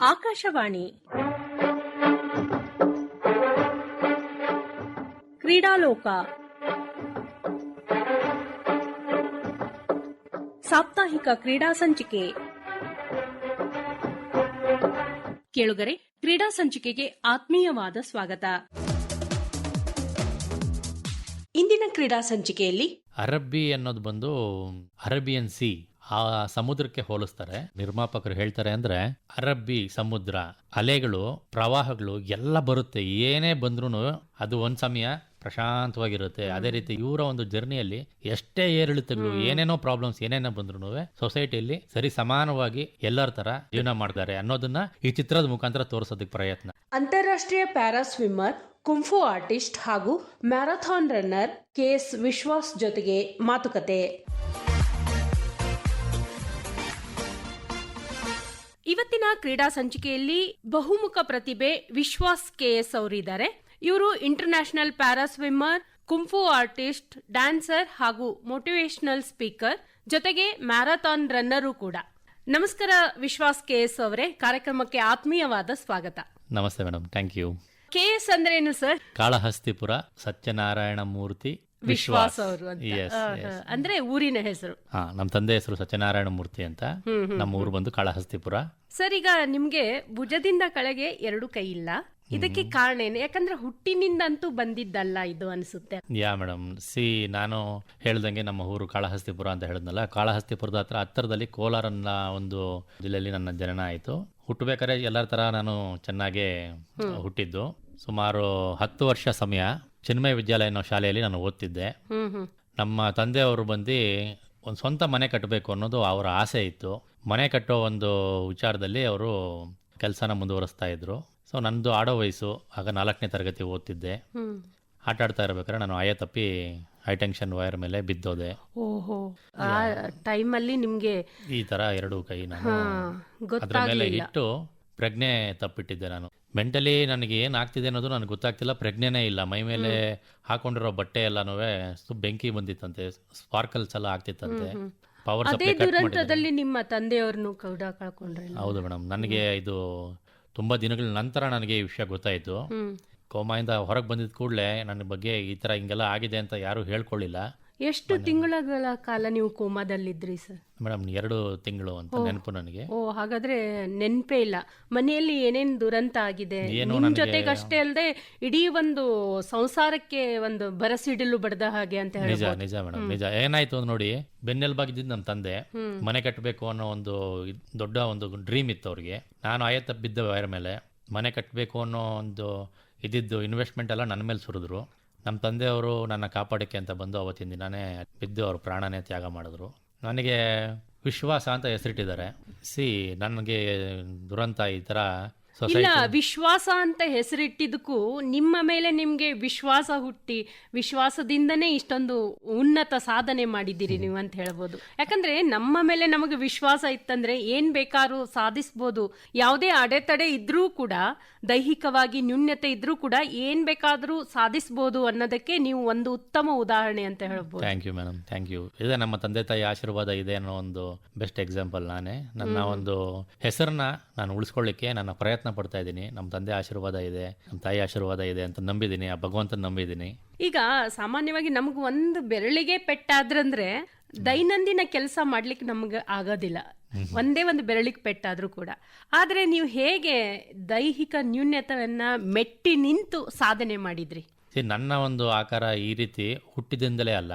ಆಕಾಶವಾಣಿ. ಕ್ರೀಡಾಲೋಕ. ಸಾಪ್ತಾಹಿಕ ಕ್ರೀಡಾ ಸಂಚಿಕೆ. ಕೇಳುಗರೆ, ಕ್ರೀಡಾ ಸಂಚಿಕೆಗೆ ಆತ್ಮೀಯವಾದ ಸ್ವಾಗತ. ಇಂದಿನ ಕ್ರೀಡಾ ಸಂಚಿಕೆಯಲ್ಲಿ ಅರಬ್ಬಿ ಅನ್ನೋದು ಬಂದು ಅರಬಿಯನ್ ಸಿ. ಆ ಸಮುದ್ರಕ್ಕೆ ಹೋಲಿಸ್ತಾರೆ. ನಿರ್ಮಾಪಕರು ಹೇಳ್ತಾರೆ ಅಂದ್ರೆ ಅರಬ್ಬಿ ಸಮುದ್ರ ಅಲೆಗಳು ಪ್ರವಾಹಗಳು ಎಲ್ಲ ಬರುತ್ತೆ. ಏನೇ ಬಂದ್ರೂ ಅದು ಒಂದ್ ಸಮಯ ಪ್ರಶಾಂತವಾಗಿರುತ್ತೆ. ಅದೇ ರೀತಿ ಇವರ ಒಂದು ಜರ್ನಿಯಲ್ಲಿ ಎಷ್ಟೇ ಏರಿಳಿತಗಳು ಏನೇನೋ ಪ್ರಾಬ್ಲಮ್ಸ್ ಏನೇನೋ ಬಂದ್ರು ಸೊಸೈಟಿಯಲ್ಲಿ ಸರಿ ಸಮಾನವಾಗಿ ಎಲ್ಲರ ತರ ಜೀವನ ಮಾಡ್ತಾರೆ ಅನ್ನೋದನ್ನ ಈ ಚಿತ್ರದ ಮುಖಾಂತರ ತೋರಿಸೋದಕ್ಕೆ ಪ್ರಯತ್ನ. ಅಂತಾರಾಷ್ಟ್ರೀಯ para swimmer kung fu artist ಹಾಗೂ marathon runner K S Vishwas ಜೊತೆಗೆ ಮಾತುಕತೆ. ಇವತ್ತಿನ ಕ್ರೀಡಾ ಸಂಚಿಕೆಯಲ್ಲಿ ಬಹುಮುಖ ಪ್ರತಿಭೆ ವಿಶ್ವಾಸ್ ಕೆಎಸ್ ಅವರಿದ್ದಾರೆ. ಇವರು international para swimmer kung fu artist dancer ಹಾಗೂ ಮೋಟಿವೇಶನಲ್ ಸ್ಪೀಕರ್ ಜೊತೆಗೆ ಮ್ಯಾರಥಾನ್ ರನ್ನರು ಕೂಡ. ನಮಸ್ಕಾರ ವಿಶ್ವಾಸ್ ಕೆಎಸ್ ಅವರೇ. ಕಾರ್ಯಕ್ರಮಕ್ಕೆ ಆತ್ಮೀಯವಾದ ಸ್ವಾಗತ. ನಮಸ್ತೆ madam thank you. K S ಏನು ಸರ್? ಕಾಳಹಸ್ತಿಪುರ ಸತ್ಯನಾರಾಯಣ ಮೂರ್ತಿ ವಿಶ್ವಾಸ್ ಅವರು ಅಂತ. ಅಂದ್ರೆ ಊರಿನ ಹೆಸರು. ಹಾ ನಮ್ಮ ತಂದೆ ಹೆಸರು ಸತ್ಯನಾರಾಯಣ ಮೂರ್ತಿ ಅಂತ ನಮ್ಮ ಊರು ಬಂದು ಕಾಳಹಸ್ತಿಪುರ. ಸರ್ ಈಗ ನಿಮ್ಗೆ ಭುಜದಿಂದ ಕಳೆಗೆ ಎರಡು ಕೈ ಇಲ್ಲ. ಇದಕ್ಕೆ ಕಾರಣ ಏನು? ಯಾಕಂದ್ರೆ ಹುಟ್ಟಿನಿಂದಂತೂ ಬಂದಿದ್ದಲ್ಲ ಇದು ಅನ್ಸುತ್ತೆ. ಯಾ ಮೇಡಮ್. ಸಿ ನಾನು ಹೇಳ್ದಂಗೆ ನಮ್ಮ ಊರು ಕಾಳಹಸ್ತಿಪುರ ಅಂತ ಹೇಳಿದ್ನಲ್ಲ. ಕಾಳಹಸ್ತಿಪುರದ ಹತ್ರ ಹತ್ತಿರದಲ್ಲಿ ಕೋಲಾರನ್ನ ಒಂದು ಜಿಲ್ಲೆಯಲ್ಲಿ ನನ್ನ ಜನನ ಆಯಿತು. ಹುಟ್ಟಬೇಕಾದ್ರೆ ಎಲ್ಲರ ತರ ನಾನು ಚೆನ್ನಾಗೇ ಹುಟ್ಟಿದ್ದು. ಸುಮಾರು ಹತ್ತು ವರ್ಷ ಸಮಯ ಚಿನ್ಮಯ ವಿದ್ಯಾಲಯ ಅನ್ನೋ ಶಾಲೆಯಲ್ಲಿ ನಾನು ಓದ್ತಿದ್ದೆ. ನಮ್ಮ ತಂದೆಯವರು ಬಂದು ಒಂದು ಸ್ವಂತ ಮನೆ ಕಟ್ಟಬೇಕು ಅನ್ನೋದು ಅವರ ಆಸೆ ಇತ್ತು. ಮನೆ ಕಟ್ಟೋ ಒಂದು ವಿಚಾರದಲ್ಲಿ ಅವರು ಕೆಲಸನ ಮುಂದುವರಿಸ್ತಾ ಇದ್ರು. ಸೊ ನಂದು ಆಡೋ ವಯಸ್ಸು ಆಗ ನಾಲ್ಕನೇ ತರಗತಿ ಓದ್ತಿದ್ದೆ. ಆಟ ಆಡ್ತಾ ಇರ್ಬೇಕಾದ್ರೆ ನಾನು ಆಯ ತಪ್ಪಿ ಹೈ ಟೆನ್ಷನ್ ವೈರ್ ಮೇಲೆ ಬಿದ್ದೋದೆ. ಓಹೋ. ಆ ಟೈಮಲ್ಲಿ ನಿಮಗೆ ಈ ತರ ಎರಡು ಕೈ ನಾನು ಅದ್ರ ಮೇಲೆ ಇಟ್ಟು ಪ್ರಜ್ಞೆ ತಪ್ಪಿಟ್ಟಿದ್ದೆ ನಾನು. ಮೆಂಟಲಿ ನನಗೆ ಏನ್ ಆಗ್ತಿದೆ ಅನ್ನೋದು ನನಗೆ ಗೊತ್ತಾಗ್ತಿಲ್ಲ. ಪ್ರಜ್ಞೆನೇ ಇಲ್ಲ. ಮೈ ಮೇಲೆ ಹಾಕೊಂಡಿರೋ ಬಟ್ಟೆ ಎಲ್ಲಾನು ಬೆಂಕಿ ಬಂದಿತ್ತಂತೆ. ಸ್ಪಾರ್ಕಲ್ಸ್ ಎಲ್ಲ ಆಗ್ತಿತ್ತಂತೆ. ಪವರ್ ಸಪ್ಲೈ ದುರಂತದಲ್ಲಿ ನಿಮ್ಮ ತಂದೆಯವ್ರನ್ನು ಕೂಡ ಕಳ್ಕೊಂಡ್ರೆ ಹೌದು ಮೇಡಮ್. ನನಗೆ ಇದು ತುಂಬಾ ದಿನಗಳ ನಂತರ ನನಗೆ ಈ ವಿಷಯ ಗೊತ್ತಾಯ್ತು. ಕೋಮಾಯಿಂದ ಹೊರಗೆ ಬಂದಿದ್ದ ಕೂಡಲೇ ನನ್ನ ಬಗ್ಗೆ ಈ ತರ ಹಿಂಗೆಲ್ಲ ಆಗಿದೆ ಅಂತ ಯಾರು ಹೇಳ್ಕೊಳ್ಳಿಲ್ಲ. ಎಷ್ಟು ತಿಂಗಳ ಕಾಲ ನೀವು ಕೋಮಾದಲ್ಲಿದ್ರಿ ಸರ್? ಮೇಡಮ್ ಎರಡು ತಿಂಗಳು ಅಂತ ನೆನಪು ನನಗೆ. ಓ ಹಾಗಾದ್ರೆ ನೆನಪೇ ಇಲ್ಲ. ಮನೆಯಲ್ಲಿ ಏನೇನ್ ದುರಂತ ಆಗಿದೆ? ನಿಮ್ ಜೊತೆಗಷ್ಟೇ ಅಲ್ಲದೆ ಇಡೀ ಒಂದು ಸಂಸಾರಕ್ಕೆ ಒಂದು ಬರಸಿಡಿಲು ಬಡದ ಹಾಗೆ ಅಂತ ನಿಜ ನಿಜ ಮೇಡಮ್ ನಿಜ. ಏನಾಯ್ತು ನೋಡಿ ಬೆನ್ನೆಲುಬಾಗಿದ್ದ ನಮ್ಮ ತಂದೆ. ಮನೆ ಕಟ್ಟಬೇಕು ಅನ್ನೋ ಒಂದು ದೊಡ್ಡ ಒಂದು ಡ್ರೀಮ್ ಇತ್ತು ಅವ್ರಿಗೆ. ನಾನು ಆಯತ್ತ ಬಿದ್ದ ವೈರ್ ಮೇಲೆ ಮನೆ ಕಟ್ಟಬೇಕು ಅನ್ನೋ ಒಂದು ಇದ್ದಿದ್ದು ಇನ್ವೆಸ್ಟ್ಮೆಂಟ್ ಎಲ್ಲ ನನ್ನ ಮೇಲೆ ಸುರಿದ್ರು. ನಮ್ಮ ತಂದೆಯವರು ನನ್ನ ಕಾಪಾಡಕ್ಕೆ ಅಂತ ಬಂದು ಅವತ್ತಿನ ದಿನನೇ ಬಿದ್ದು ಅವರು ಪ್ರಾಣನೇ ತ್ಯಾಗ ಮಾಡಿದ್ರು. ನನಗೆ ವಿಶ್ವಾಸ ಅಂತ ಹೆಸರಿಟ್ಟಿದ್ದಾರೆ. ಸಿ, ನನಗೆ ದುರಂತ ಈ ಥರ ಇಲ್ಲ ವಿಶ್ವಾಸ ಅಂತ ಹೆಸರಿಟ್ಟಿದ್ದಕ್ಕೂ ನಿಮ್ಮ ಮೇಲೆ ನಿಮಗೆ ವಿಶ್ವಾಸ ಹುಟ್ಟಿ ವಿಶ್ವಾಸದಿಂದನೇ ಇಷ್ಟೊಂದು ಉನ್ನತ ಸಾಧನೆ ಮಾಡಿದ್ದೀರಿ ನೀವು ಅಂತ ಹೇಳ್ಬೋದು. ಯಾಕಂದ್ರೆ ನಮ್ಮ ಮೇಲೆ ನಮಗೆ ವಿಶ್ವಾಸ ಇತ್ತಂದ್ರೆ ಏನ್ ಬೇಕಾದ್ರೂ ಸಾಧಿಸ್ಬೋದು. ಯಾವುದೇ ಅಡೆತಡೆ ಇದ್ರೂ ಕೂಡ ದೈಹಿಕವಾಗಿ ನ್ಯೂನ್ಯತೆ ಇದ್ರೂ ಕೂಡ ಏನ್ ಬೇಕಾದ್ರೂ ಸಾಧಿಸ್ಬೋದು ಅನ್ನೋದಕ್ಕೆ ನೀವು ಒಂದು ಉತ್ತಮ ಉದಾಹರಣೆ ಅಂತ ಹೇಳ್ಬೋದು. Thank you madam thank you ಇದೆ ನಮ್ಮ ತಂದೆ ತಾಯಿ ಆಶೀರ್ವಾದ ಇದೆ ಅನ್ನೋ ಒಂದು ಬೆಸ್ಟ್ ಎಕ್ಸಾಂಪಲ್ ನಾನೇ. ನನ್ನ ಒಂದು ಹೆಸರನ್ನ ನಾನು ಉಳಿಸ್ಕೊಳ್ಳಿಕ್ಕೆ ನನ್ನ ಪ್ರಯತ್ನ ಪಡ್ತಾ ಇದ್ದೀನಿ. ನಮ್ಮ ತಂದೆ ಆಶೀರ್ವಾದ ಇದೆ ನಮ್ಮ ತಾಯಿ ಆಶೀರ್ವಾದ ಇದೆ ಅಂತ ನಂಬಿದ್ದೀನಿ ಆ ಭಗವಂತನ ನಂಬಿದ್ದೀನಿ. ಈಗ ಸಾಮಾನ್ಯವಾಗಿ ನಮ್ಗೆ ಒಂದು ಬೆರಳಿಗೆ ಪೆಟ್ಟಾದ್ರಂದ್ರೆ ದೈನಂದಿನ ಕೆಲಸ ಮಾಡ್ಲಿಕ್ಕೆ ನಮ್ಗೆ ಆಗೋದಿಲ್ಲ. ಒಂದೇ ಒಂದು ಬೆರಳಿಗೆ ಪೆಟ್ಟಾದ್ರೂ ಕೂಡ. ಆದ್ರೆ ನೀವು ಹೇಗೆ ದೈಹಿಕ ನ್ಯೂನ್ಯತವನ್ನ ಮೆಟ್ಟಿ ನಿಂತು ಸಾಧನೆ ಮಾಡಿದ್ರಿ? ನನ್ನ ಒಂದು ಆಕಾರ ಈ ರೀತಿ ಹುಟ್ಟಿದಿಂದಲೇ ಅಲ್ಲ.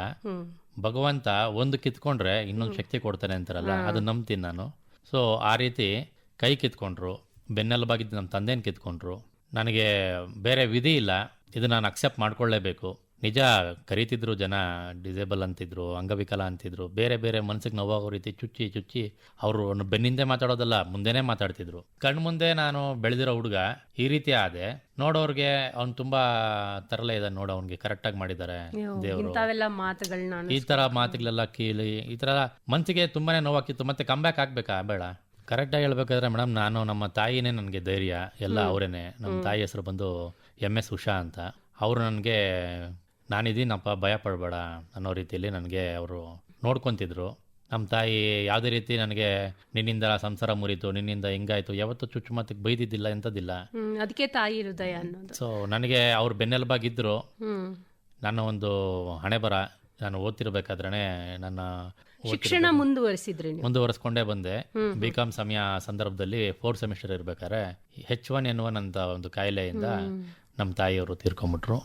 ಭಗವಂತ ಒಂದು ಕಿತ್ಕೊಂಡ್ರೆ ಇನ್ನೊಂದು ಶಕ್ತಿ ಕೊಡ್ತಾನೆ ಅಂತಾರಲ್ಲ ಅದು ನಂಬ್ತೀನಿ ನಾನು. ಸೊ ಆ ರೀತಿ ಕೈ ಕಿತ್ಕೊಂಡ್ರು ಬೆನ್ನೆಲುಬಾಗಿದ್ದು ನಮ್ಮ ತಂದೆನ ಕಿತ್ಕೊಂಡ್ರು. ನನಗೆ ಬೇರೆ ವಿಧಿ ಇಲ್ಲ. ಇದು ನಾನು ಅಕ್ಸೆಪ್ಟ್ ಮಾಡ್ಕೊಳ್ಳೇಬೇಕು. ನಿಜ ಕರೀತಿದ್ರು ಜನ ಡಿಸೇಬಲ್ ಅಂತಿದ್ರು ಅಂಗವಿಕಲ ಅಂತಿದ್ರು. ಬೇರೆ ಬೇರೆ ಮನ್ಸಿಗೆ ನೋವಾಗೋ ರೀತಿ ಚುಚ್ಚಿ ಚುಚ್ಚಿ ಅವರು ಬೆನ್ನಿಂದೆ ಮಾತಾಡೋದಲ್ಲ ಮುಂದೆನೇ ಮಾತಾಡ್ತಿದ್ರು. ಕಣ್ಣು ಮುಂದೆ ನಾನು ಬೆಳೆದಿರೋ ಹುಡುಗ ಈ ರೀತಿ ಆದೆ. ನೋಡೋರ್ಗೆ ಅವ್ನು ತುಂಬಾ ತರಲೇ ಇದೆ ನೋಡು ಅವ್ನಿಗೆ ಕರೆಕ್ಟಾಗಿ ಮಾಡಿದ್ದಾರೆ ದೇವರು. ಈ ತರ ಮಾತುಗಳೆಲ್ಲ ಕೀಲಿ ಈ ತರ ಮನ್ಸಿಗೆ ತುಂಬಾನೇ ನೋವಾಗಿತ್ತು ಮತ್ತೆ ಕಮ್ ಕಂಬ್ಯಾಕ್ ಆಗ್ಬೇಕಾ? ಬೇಡ. ಕರೆಕ್ಟಾಗಿ ಹೇಳ್ಬೇಕಾದ್ರೆ ಮೇಡಮ್ ನಾನು ನಮ್ಮ ತಾಯಿನೇ ನನಗೆ ಧೈರ್ಯ ಎಲ್ಲ ಅವರೇನೆ. ನಮ್ಮ ತಾಯಿ ಹೆಸರು ಬಂದು ಎಂ ಎಸ್ ಉಷಾ ಅಂತ. ಅವರು ನನಗೆ ನಾನಿದ್ದೀನಪ್ಪ ಭಯ ಪಡಬೇಡ ಅನ್ನೋ ರೀತಿಯಲ್ಲಿ ನನಗೆ ಅವರು ನೋಡ್ಕೊತಿದ್ರು. ನಮ್ಮ ತಾಯಿ ಯಾವುದೇ ರೀತಿ ನನಗೆ ನಿನ್ನಿಂದ ಸಂಸಾರ ಮುರಿತು ನಿನ್ನಿಂದ ಹಿಂಗಾಯ್ತು ಯಾವತ್ತೂ ಚುಚ್ಚುಮತ್ತಿಗೆ ಬೈದಿದ್ದಿಲ್ಲ ಎಂಥದ್ದಿಲ್ಲ. ಅದಕ್ಕೆ ತಾಯಿ ಹೃದಯ ಅನ್ನೋದು. ಸೊ ನನಗೆ ಅವ್ರು ಬೆನ್ನೆಲುಬಾಗಿದ್ದರು ನನ್ನ ಒಂದು ಹಣೆಬರ ನಾನು ಓದ್ತಿರ್ಬೇಕಾದ್ರೆ ನನ್ನ ಶಿಕ್ಷಣ ಮುಂದುವರಿಸಿದ್ರಿ ಮುಂದುವರಿಸ್ಕೊಂಡೇ ಬಂದೆ. ಬಿ ಕಾಮ್ ಸಮಯ ಸಂದರ್ಭದಲ್ಲಿ ಫೋರ್ತ್ ಸೆಮಿಸ್ಟರ್ ಇರ್ಬೇಕಾದ್ರೆ ಹೆಚ್ ಒನ್ ಎನ್ ಒನ್ ಅಂತ ಒಂದು ಕಾಯಿಲೆಯಿಂದ ನಮ್ಮ ತಾಯಿಯವರು ತೀರ್ಕೊಂಡ್ಬಿಟ್ರು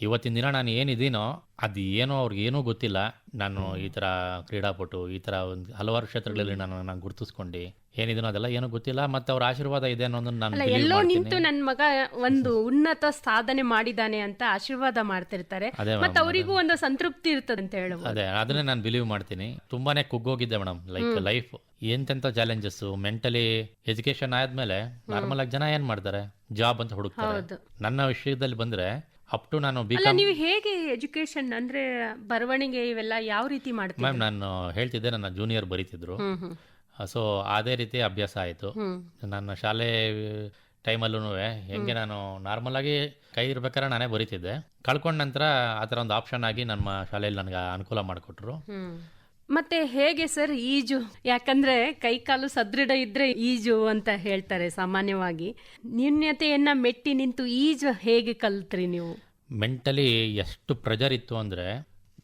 ಇವತ್ತಿನ ದಿನ ನಾನು ಏನಿದ್ದೀನೋ ಅದು ಏನೋ ಅವ್ರಿಗೆ ಏನೂ ಗೊತ್ತಿಲ್ಲ. ನಾನು ಈ ತರ ಕ್ರೀಡಾಪಟು ಈ ತರ ಒಂದು ಹಲವಾರು ಕ್ಷೇತ್ರಗಳಲ್ಲಿ ನಾನು ನಾನು ಗುರುತಿಸ್ಕೊಂಡು. ಏನಿದೀನೋ ಅದೆಲ್ಲ ಏನೂ ಗೊತ್ತಿಲ್ಲ ಮತ್ತೆ ಅವ್ರ ಆಶೀರ್ವಾದ ಇದೆ ಅನ್ನೋದನ್ನ ನಾನು ಎಲ್ಲೋ. ನಿಂತು ನನ್ನ ಮಗ ಒಂದು ಉನ್ನತ ಸಾಧನೆ ಮಾಡಿದಾನೆ ಅಂತ ಆಶೀರ್ವಾದ ಮಾಡ್ತಿರ್ತಾರೆ. ಮತ್ತೆ ಅವರಿಗೂ ಒಂದು ಸಂತೃಪ್ತಿ ಇರ್ತದೆ ಅಂತ ಹೇಳುವ ಅದೇ ಅದನ್ನೇ ನಾನು ಬಿಲೀವ್ ಮಾಡ್ತೀನಿ. ತುಂಬಾನೇ ಕುಗ್ಗೋಗಿದ್ದೆ ಮೇಡಮ್ ಲೈಕ್ ಲೈಫ್ ಎಂತೆಂತ ಚಾಲೆಂಜಸ್ ಮೆಂಟಲಿ ಎಜುಕೇಶನ್ ಆದ್ಮೇಲೆ ನಾರ್ಮಲ್ ಆಗಿ ಜನ ಏನ್ ಮಾಡ್ತಾರೆ? ಜಾಬ್ ಅಂತ ಹುಡುಕ್ತಾರೆ. ನನ್ನ ವಿಷಯದಲ್ಲಿ ಬಂದ್ರೆ ಅಪ್ ಟು ನಾನು ಬಿ ನೀವು ಹೇಗೆ ಎಜುಕೇಶನ್ ಅಂದ್ರೆ ಬರವಣಿಗೆ ಇವೆಲ್ಲ ಯಾವ ರೀತಿ ಮಾಡ್ತೀವಿ ಮ್ಯಾಮ್ ನಾನು ಹೇಳ್ತಿದ್ದೆ ನನ್ನ ಜೂನಿಯರ್ ಬರೀತಿದ್ರು. ಸೊ ಅದೇ ರೀತಿ ಅಭ್ಯಾಸ ಆಯಿತು. ನನ್ನ ಶಾಲೆ ಟೈಮಲ್ಲೂ ಹೆಂಗೆ ನಾನು ನಾರ್ಮಲ್ ಆಗಿ ಕೈ ಇರ್ಬೇಕಾದ್ರೆ ನಾನೇ ಬರೀತಿದ್ದೆ. ಕಳ್ಕೊಂಡ ನಂತರ ಆ ಥರ ಒಂದು ಆಪ್ಷನ್ ಆಗಿ ನಮ್ಮ ಶಾಲೆಯಲ್ಲಿ ನನಗೆ ಅನುಕೂಲ ಮಾಡಿಕೊಟ್ರು. ಮತ್ತೆ ಹೇಗೆ ಸರ್ ಈಜು? ಯಾಕಂದ್ರೆ ಕೈ ಕಾಲು ಸದೃಢ ಇದ್ರೆ ಈಜು ಅಂತ ಹೇಳ್ತಾರೆ ಸಾಮಾನ್ಯವಾಗಿ. ನ್ಯೂನ್ಯತೆಯನ್ನ ಮೆಟ್ಟಿ ನಿಂತು ಈಜು ಹೇಗೆ ಕಲ್ತ್ರಿ ನೀವು? ಮೆಂಟಲಿ ಎಷ್ಟು ಪ್ರೆಜರ್ ಇತ್ತು ಅಂದ್ರೆ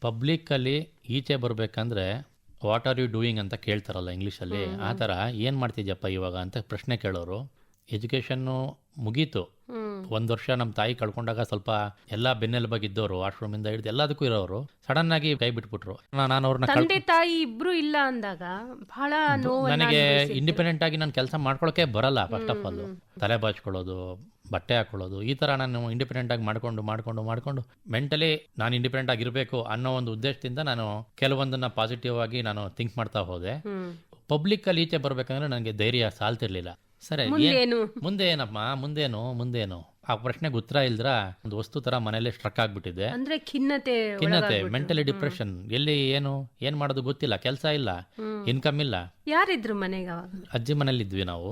ಪಬ್ಲಿಕ್ ಅಲ್ಲಿ ಈಚೆ ಬರಬೇಕಂದ್ರೆ ವಾಟ್ ಆರ್ ಯು ಡೂಯಿಂಗ್ ಅಂತ ಕೇಳ್ತಾರಲ್ಲ ಇಂಗ್ಲೀಷಲ್ಲಿ ಆ ಥರ ಏನು ಮಾಡ್ತಿದ್ಯಪ್ಪ ಇವಾಗ? ಅಂತ ಪ್ರಶ್ನೆ ಕೇಳೋರು. ಎಜುಕೇಷನ್ನು ಮುಗೀತು. ಒಂದು ವರ್ಷ ನಮ್ಮ ತಾಯಿ ಕಳ್ಕೊಂಡಾಗ ಸ್ವಲ್ಪ ಎಲ್ಲ ಬೆನ್ನೆಲುಬಾಗಿದ್ದವರು ವಾಶ್ರೂಮಿಂದ ಹಿಡಿದು ಎಲ್ಲದಕ್ಕೂ ಇರೋರು. ಸಡನ್ ಆಗಿ ಕೈ ಬಿಟ್ಬಿಟ್ರು. ನಾನು ಅವ್ರನ್ನ ತಂದೆ ತಾಯಿ ಇಬ್ರು ಇಲ್ಲ ಅಂದಾಗ ಬಹಳ ನನಗೆ ಇಂಡಿಪೆಂಡೆಂಟ್ ಆಗಿ ನಾನು ಕೆಲಸ ಮಾಡ್ಕೊಳಕ್ಕೆ ಬರಲ್ಲ ಫಸ್ಟ್ ಆಫ್ ಆಲ್ ತಲೆ ಬಾಚ್ಕೊಳ್ಳೋದು ಬಟ್ಟೆ ಹಾಕೊಳ್ಳೋದು ಈ ಥರ ನಾನು ಇಂಡಿಪೆಂಡೆಂಟ್ ಆಗಿ ಮಾಡ್ಕೊಂಡು ಮಾಡ್ಕೊಂಡು ಮಾಡ್ಕೊಂಡು ಮೆಂಟಲಿ ನಾನು ಇಂಡಿಪೆಂಡೆಂಟ್ ಆಗಿರಬೇಕು ಅನ್ನೋ ಒಂದು ಉದ್ದೇಶದಿಂದ ನಾನು ಕೆಲವೊಂದನ್ನ ಪಾಸಿಟಿವ್ ಆಗಿ ನಾನು ಥಿಂಕ್ ಮಾಡ್ತಾ ಹೋದೆ. ಪಬ್ಲಿಕ್ ಅಲ್ಲಿ ಈಚೆ ಬರ್ಬೇಕಂದ್ರೆ ನನಗೆ ಧೈರ್ಯ ಸಾಲ್ತಿರ್ಲಿಲ್ಲ. ಸರಿ ಮುಂದೆ ಏನಪ್ಪ ಮುಂದೇನು ಮುಂದೇನು? ಆ ಪ್ರಶ್ನೆಗೆ ಉತ್ತರ ಇಲ್ದ್ರ ಒಂದು ವಸ್ತು ತರ ಮನೇಲಿ ಸ್ಟ್ರಕ್ ಆಗ್ಬಿಟ್ಟಿದೆ. ಅಂದ್ರೆ ಖಿನ್ನತೆ ಖಿನ್ನತೆ. ಮೆಂಟಲಿ ಡಿಪ್ರೆಷನ್ ಎಲ್ಲಿ ಏನು ಏನ್ ಮಾಡೋದು ಗೊತ್ತಿಲ್ಲ ಕೆಲಸ ಇಲ್ಲ ಇನ್ಕಮ್ ಇಲ್ಲ. ಯಾರಿದ್ರು ಮನೆಗೆ ಅಜ್ಜಿ ಮನೇಲಿ ಇದ್ವಿ ನಾವು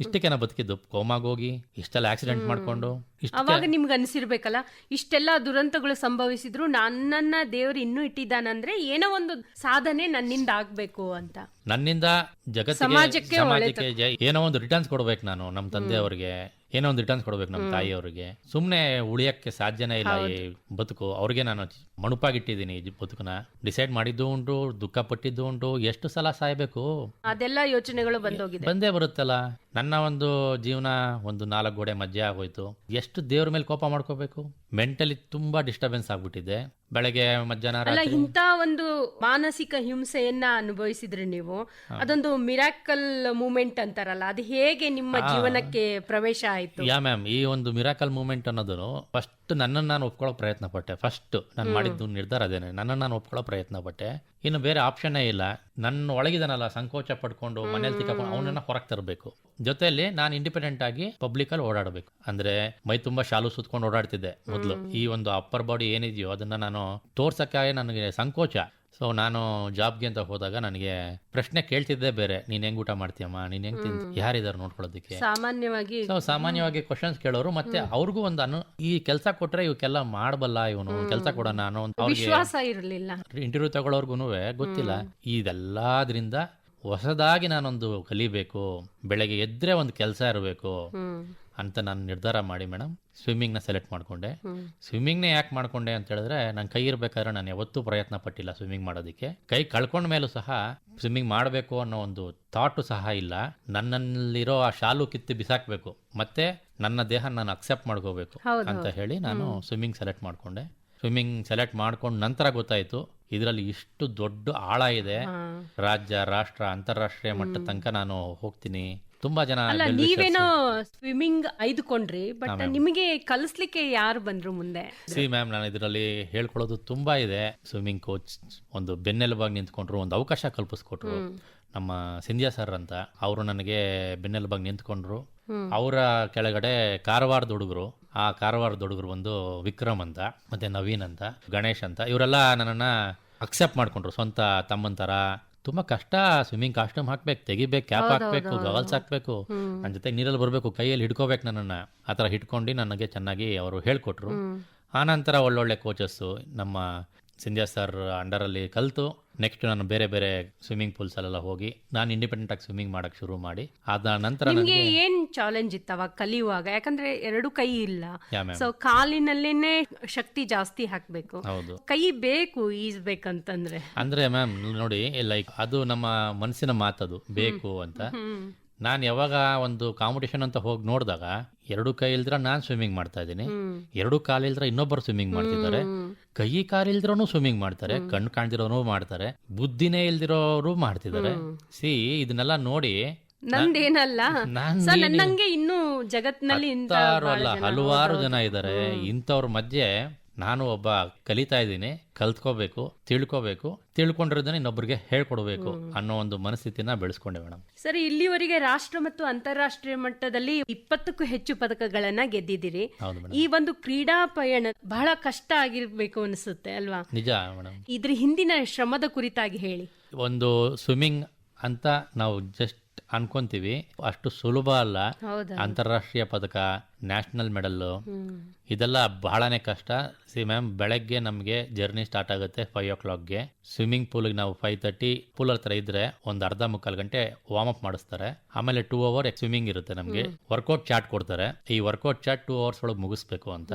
ಇಷ್ಟಕ್ಕೆ ನಾ ಬದುಕಿದ್ದು. ಕೋಮಾಗ ಹೋಗಿ ಇಷ್ಟೆಲ್ಲ ಆಕ್ಸಿಡೆಂಟ್ ಮಾಡ್ಕೊಂಡು ಇಷ್ಟ ಅವಾಗ ನಿಮ್ಗೆ ಅನಿಸಿರ್ಬೇಕಲ್ಲ ಇಷ್ಟೆಲ್ಲ ದುರಂತಗಳು ಸಂಭವಿಸಿದ್ರು ನನ್ನನ್ನ ದೇವ್ರು ಇನ್ನೂ ಇಟ್ಟಿದ್ದಾನಂದ್ರೆ ಏನೋ ಒಂದು ಸಾಧನೆ ನನ್ನಿಂದ ಆಗ್ಬೇಕು ಅಂತ. ನನ್ನಿಂದ ಜಗತ್ತಿಗೆ ಸಮಾಜಕ್ಕೆ ಏನೋ ಒಂದು ರಿಟರ್ನ್ಸ್ ಕೊಡ್ಬೇಕು ನಾನು ನಮ್ಮ ತಂದೆಯವರಿಗೆ ಏನೋ ಒಂದು ರಿಟರ್ನ್ಸ್ ಕೊಡ್ಬೇಕು ನಮ್ಮ ತಾಯಿಯವ್ರಿಗೆ. ಸುಮ್ಮನೆ ಉಳಿಯಕ್ಕೆ ಸಾಧ್ಯನೇ ಇಲ್ಲ ಈ ಬದುಕು. ಅವ್ರಿಗೆ ನಾನು ಮಣುಪಾಗಿಟ್ಟಿದ್ದೀನಿ ಬದುಕನ ಬದುಕನ್ನ ಡಿಸೈಡ್ ಮಾಡಿದ್ದು ಉಂಟು ದುಃಖ ಪಟ್ಟಿದ್ದು ಉಂಟು ಎಷ್ಟು ಸಲ ಸಾಯ್ಬೇಕು? ಅದೆಲ್ಲ ಯೋಚನೆಗಳು ಬಂದೋಗಿದೆ. ಬಂದೇ ಬರುತ್ತಲ್ಲ. ನನ್ನ ಒಂದು ಜೀವನ ಒಂದು ನಾಲ್ಕು ಗೋಡೆ ಮಧ್ಯೆ ಆಗೋಯ್ತು. ಎಷ್ಟು ದೇವ್ರ ಮೇಲೆ ಕೋಪ ಮಾಡ್ಕೋಬೇಕು? ಮೆಂಟಲಿ ತುಂಬಾ ಡಿಸ್ಟರ್ಬೆನ್ಸ್ ಆಗ್ಬಿಟ್ಟಿದೆ. ಬೆಳಗ್ಗೆ ಮಧ್ಯಾಹ್ನ ಇಂತ ಒಂದು ಮಾನಸಿಕ ಹಿಂಸೆಯನ್ನ ಅನುಭವಿಸಿದ್ರಿ ನೀವು ಅದೊಂದು ಮಿರಾಕಲ್ ಮೂಮೆಂಟ್ ಅಂತಾರಲ್ಲ ಅದು ಹೇಗೆ ನಿಮ್ಮ ಜೀವನಕ್ಕೆ ಪ್ರವೇಶ ಆಯ್ತು? ಯಾ ಮ್ಯಾಮ್ ಈ ಒಂದು ಮಿರಾಕಲ್ ಮೂಮೆಂಟ್ ಅನ್ನೋದು ಫಸ್ಟ್ ನನ್ನನ್ನು ನಾನು ಒಪ್ಕೊಳ್ಳೋ ಪ್ರಯತ್ನ ಪಟ್ಟೆ. ಫಸ್ಟ್ ನಾನು ಮಾಡಿದ್ದು ನಿರ್ಧಾರ ಅದೇನೆ. ನನ್ನನ್ನು ನಾನು ಒಪ್ಕೊಳ್ಳೋ ಪ್ರಯತ್ನ ಪಟ್ಟೆ. ಇನ್ನು ಬೇರೆ ಆಪ್ಷನ್ನೇ ಇಲ್ಲ. ನನ್ನ ಒಳಗಿದನಲ್ಲ ಸಂಕೋಚ ಪಡ್ಕೊಂಡು ಮನೇಲಿ ತಿಕ್ಕೊಂಡು ಅವನನ್ನ ಹೊರಗೆ ತರಬೇಕು. ಜೊತೆಯಲ್ಲಿ ನಾನು ಇಂಡಿಪೆಂಡೆಂಟ್ ಆಗಿ ಪಬ್ಲಿಕ್ ಅಲ್ಲಿ ಓಡಾಡಬೇಕು. ಅಂದ್ರೆ ಮೈ ತುಂಬಾ ಶಾಲು ಸುತ್ಕೊಂಡು ಓಡಾಡ್ತಿದ್ದೆ ಮೊದಲು. ಈ ಒಂದು ಅಪ್ಪರ್ ಬಾಡಿ ಏನಿದೆಯೋ ಅದನ್ನ ನಾನು ತೋರ್ಸಕ್ಕಾಗಿ ನನಗೆ ಸಂಕೋಚ. ಸೊ ನಾನು ಜಾಬ್ಗೆ ಅಂತ ಹೋದಾಗ ನನಗೆ ಪ್ರಶ್ನೆ ಕೇಳ್ತಿದ್ದೆ ಬೇರೆ. ನೀನ್ ಹೆಂಗ್ ಊಟ ಮಾಡ್ತೀಯಮ್ಮ? ನೀನ್ ಹೆಂಗ್ ತಿಂತ? ಯಾರಿದಾರೆ ನೋಡ್ಕೊಳ್ಳೋದಕ್ಕೆ? ಸಾಮಾನ್ಯವಾಗಿ ಸೊ ಸಾಮಾನ್ಯವಾಗಿ ಕ್ವಶನ್ಸ್ ಕೇಳೋರು ಮತ್ತೆ ಅವ್ರಿಗೂ ಒಂದು ಅನು ಈ ಕೆಲಸ ಕೊಟ್ರೆ ಇವಕ್ಕೆಲ್ಲ ಮಾಡಬಲ್ಲ ಇವನು ಕೆಲಸ ಕೊಡೋಣ ಅನ್ನೋ ವಿಶ್ವಾಸ ಇರಲಿಲ್ಲ. ಇಂಟರ್ವ್ಯೂ ತಗೊಳ್ಳೋರ್ಗುನು ಗೊತ್ತಿಲ್ಲ. ಇದೆಲ್ಲಾದ್ರಿಂದ ಹೊಸದಾಗಿ ನಾನೊಂದು ಕಲಿಬೇಕು. ಬೆಳಗ್ಗೆ ಎದ್ರೆ ಒಂದು ಕೆಲಸ ಇರಬೇಕು. ಅಂತ ನಾನು ನಿರ್ಧಾರ ಮಾಡಿ ಮೇಡಮ್. ಸ್ವಿಮ್ಮಿಂಗ್ನ ಸೆಲೆಕ್ಟ್ ಮಾಡ್ಕೊಂಡೆ. ಸ್ವಿಮ್ಮಿಂಗ್ನ ಯಾಕೆ ಮಾಡ್ಕೊಂಡೆ ಅಂತ ಹೇಳಿದ್ರೆ ನನ್ನ ಕೈ ಇರಬೇಕಾದ್ರೆ ನಾನು ಯಾವತ್ತೂ ಪ್ರಯತ್ನ ಪಟ್ಟಿಲ್ಲ ಸ್ವಿಮ್ಮಿಂಗ್ ಮಾಡೋದಕ್ಕೆ. ಕೈ ಕಳ್ಕೊಂಡ ಮೇಲೂ ಸಹ ಸ್ವಿಮ್ಮಿಂಗ್ ಮಾಡಬೇಕು ಅನ್ನೋ ಒಂದು ಥಾಟು ಸಹ ಇಲ್ಲ. ನನ್ನಲ್ಲಿರೋ ಆ ಶಾಲು ಕಿತ್ತು ಬಿಸಾಕಬೇಕು. ಮತ್ತೆ ನನ್ನ ದೇಹ ನಾನು ಅಕ್ಸೆಪ್ಟ್ ಮಾಡ್ಕೋಬೇಕು ಅಂತ ಹೇಳಿ ನಾನು ಸ್ವಿಮ್ಮಿಂಗ್ ಸೆಲೆಕ್ಟ್ ಮಾಡ್ಕೊಂಡೆ. ಸ್ವಿಮ್ಮಿಂಗ್ ಸೆಲೆಕ್ಟ್ ಮಾಡ್ಕೊಂಡ ನಂತರ ಗೊತ್ತಾಯ್ತು ಇದರಲ್ಲಿ ಇಷ್ಟು ದೊಡ್ಡ ಆಳ ಇದೆ. ರಾಜ್ಯ ರಾಷ್ಟ್ರ ಅಂತಾರಾಷ್ಟ್ರೀಯ ಮಟ್ಟ ತನಕ ನಾನು ಹೋಗ್ತೀನಿ. ತುಂಬಾ ಜನ ಅಲ್ಲ ನೀವೇನೋ ಸ್ವಿಮ್ಮಿಂಗ್ ಐದುಕೊಂಡ್ರಿ ಬಟ್ ನಿಮಗೆ ಕಲಿಸ್ಲಿಕ್ಕೆ ಯಾರು ಬಂದ್ರು ಮುಂದೆ? ಸಿ ಮ್ಯಾಮ್ ನಾನು ಇದರಲ್ಲಿ ಹೇಳ್ಕೊಳ್ಳೋದು ತುಂಬಾ ಇದೆ. ಸ್ವಿಮ್ಮಿಂಗ್ ಕೋಚ್ ಒಂದು ಬೆನ್ನೆಲುಬಾಗಿ ನಿಂತ್ಕೊಂಡ್ರು ಒಂದು ಅವಕಾಶ ಕಲ್ಪಿಸ್ಕೊಟ್ರು. ನಮ್ಮ ಸಿಂಧ್ಯಾ ಸರ್ ಅಂತ ಅವರು ನನಗೆ ಬೆನ್ನೆಲುಬಾಗಿ ನಿಂತ್ಕೊಂಡ್ರು. ಅವರ ಕೆಳಗಡೆ ಕಾರವಾರದ ಹುಡುಗರು ಆ ಕಾರವಾರದ ಹುಡುಗರು ಒಂದು ವಿಕ್ರಮ್ ಅಂತ ಮತ್ತೆ ನವೀನ್ ಅಂತ ಗಣೇಶ್ ಅಂತ ಇವರೆಲ್ಲ ನನ್ನನ್ನ ಅಕ್ಸೆಪ್ಟ್ ಮಾಡ್ಕೊಂಡ್ರು. ಸ್ವಂತ ತಮ್ಮಂತರ ತರ ತುಂಬಾ ಕಷ್ಟ ಸ್ವಿಮ್ಮಿಂಗ್ ಕಾಸ್ಟ್ಯೂಮ್ ಹಾಕ್ಬೇಕು ತೆಗಿಬೇಕು ಕ್ಯಾಪ್ ಹಾಕ್ಬೇಕು ಗಗಲ್ಸ್ ಹಾಕ್ಬೇಕು. ನನ್ನ ಜೊತೆ ನೀರಲ್ಲಿ ಬರಬೇಕು ಕೈಯಲ್ಲಿ ಹಿಡ್ಕೋಬೇಕು ನನ್ನನ್ನು. ಆ ಥರ ಹಿಡ್ಕೊಂಡು ನನಗೆ ಚೆನ್ನಾಗಿ ಅವರು ಹೇಳ್ಕೊಟ್ರು. ಆನಂತರ ಒಳ್ಳೊಳ್ಳೆ ಕೋಚಸ್ಸು ನಮ್ಮ ಸಿಂಧ್ಯಾ ಸರ್ ಅಂಡರಲ್ಲಿ ಕಲಿತು. ನೆಕ್ಸ್ಟ್ ನಾನು ಬೇರೆ ಬೇರೆ ಸ್ವಿಮ್ಮಿಂಗ್ ಪೂಲ್ಸ್ ಅಲ್ಲೆಲ್ಲ ಹೋಗಿ ನಾನು ಇಂಡಿಪೆಂಡೆಂಟ್ ಆಗಿ ಸ್ವಿಮ್ಮಿಂಗ್ ಮಾಡಕ್ ಶುರು ಮಾಡಿ. ಅದ ನಂತರ ನಿಮಗೆ ಏನ್ ಚಾಲೆಂಜ್ ಇತ್ತು ಅವಾಗ ಕಲಿಯುವಾಗ? ಯಾಕಂದ್ರೆ ಎರಡು ಕೈ ಇಲ್ಲ. ಸೊ ಕಾಲಿನಲ್ಲೇನೆ ಶಕ್ತಿ ಜಾಸ್ತಿ ಹಾಕ್ಬೇಕು. ಹೌದು. ಕೈ ಬೇಕು ಈಜ್ಬೇಕಂತಂದ್ರೆ. ಅಂದ್ರೆ ಮ್ಯಾಮ್ ನೋಡಿ ಲೈಕ್ ಅದು ನಮ್ಮ ಮನಸ್ಸಿನ ಮಾತದು ಬೇಕು ಅಂತ. ನಾನು ಯಾವಾಗ ಒಂದು ಕಾಂಪಿಟೇಷನ್ ಅಂತ ಹೋಗಿ ನೋಡಿದಾಗ ಎರಡು ಕೈ ಇಲ್ದ್ರ ನಾನು ಸ್ವಿಮ್ಮಿಂಗ್ ಮಾಡ್ತಾ ಇದ್ದೀನಿ. ಎರಡು ಕಾಲು ಇಲ್ದ್ರ ಇನ್ನೊಬ್ಬರು ಸ್ವಿಮ್ಮಿಂಗ್ ಮಾಡ್ತಿದ್ದಾರೆ. ಕೈ ಕಾಲು ಇಲ್ದ್ರೂ ಸ್ವಿಮ್ಮಿಂಗ್ ಮಾಡ್ತಾರೆ ಕಣ್ಣು ಕಾಣ್ದಿರೋನು ಮಾಡ್ತಾರೆ ಬುದ್ಧಿನೇ ಇಲ್ದಿರೋರು ಮಾಡ್ತಿದ್ದಾರೆ. ಸಿ ಇದನ್ನೆಲ್ಲ ನೋಡಿ ನಂದೇನಲ್ಲ ನನ್ನಂಗೆ ಇನ್ನು ಜಗತ್ನಲ್ಲಿ ಹಲವಾರು ಜನ. ಇದ್ದಾರೆ. ಇಂಥವ್ರ ಮಧ್ಯೆ ನಾನು ಒಬ್ಬ ಕಲಿತಾ ಇದ್ದೀನಿ ಕಲ್ತ್ಕೋಬೇಕು ತಿಳ್ಕೋಬೇಕು ತಿಳ್ಕೊಂಡಿರೋದನ್ನ ಇನ್ನೊಬ್ಬರಿಗೆ ಹೇಳ್ಕೊಡ್ಬೇಕು ಅನ್ನೋ ಒಂದು ಮನಸ್ಥಿತಿನ ಬೆಳೆಸ್ಕೊಂಡೆ ಮೇಡಮ್. ಸರಿ ಇಲ್ಲಿವರೆಗೆ ರಾಷ್ಟ್ರ ಮತ್ತು ಅಂತಾರಾಷ್ಟ್ರೀಯ ಮಟ್ಟದಲ್ಲಿ ಇಪ್ಪತ್ತಕ್ಕೂ ಹೆಚ್ಚು ಪದಕಗಳನ್ನ ಗೆದ್ದಿದ್ದೀರಿ. ಈ ಒಂದು ಕ್ರೀಡಾ ಪಯಣ ಬಹಳ ಕಷ್ಟ ಆಗಿರ್ಬೇಕು ಅನಿಸುತ್ತೆ ಅಲ್ವಾ? ನಿಜ ಮೇಡಮ್. ಇದ್ರ ಹಿಂದಿನ ಶ್ರಮದ ಕುರಿತಾಗಿ ಹೇಳಿ. ಒಂದು ಸ್ವಿಮ್ಮಿಂಗ್ ಅಂತ ನಾವು ಜಸ್ಟ್ ಅನ್ಕೊಂತೀವಿ. ಅಷ್ಟು ಸುಲಭ ಅಲ್ಲ. ಅಂತಾರಾಷ್ಟ್ರೀಯ ಪದಕ ನ್ಯಾಷನಲ್ ಮೆಡಲ್ ಇದೆಲ್ಲ ಬಹಳನೇ ಕಷ್ಟ. ಸಿ ಮ್ಯಾಮ್ ಬೆಳಗ್ಗೆ ನಮಗೆ ಜರ್ನಿ ಸ್ಟಾರ್ಟ್ ಆಗುತ್ತೆ ಫೈವ್ ಓ ಕ್ಲಾಕ್ಗೆ ಸ್ವಿಮ್ಮಿಂಗ್ ಪೂಲ್ಗೆ ನಾವು ಫೈವ್ ತರ್ಟಿ ಪೂಲ್ ಹತ್ರ ಇದ್ರೆ ಒಂದು ಅರ್ಧ ಮುಕ್ಕಾಲು ಗಂಟೆ ವಾರ್ಮ್ ಅಪ್ ಮಾಡಿಸ್ತಾರೆ. ಆಮೇಲೆ ಟೂ ಅವರ್ ಸ್ವಿಮ್ಮಿಂಗ್ ಇರುತ್ತೆ ನಮಗೆ. ವರ್ಕೌಟ್ ಚಾಟ್ ಕೊಡ್ತಾರೆ. ಈ ವರ್ಕೌಟ್ ಚಾಟ್ ಟೂ ಅವರ್ಸ್ ಒಳಗೆ ಮುಗಿಸ್ಬೇಕು ಅಂತ.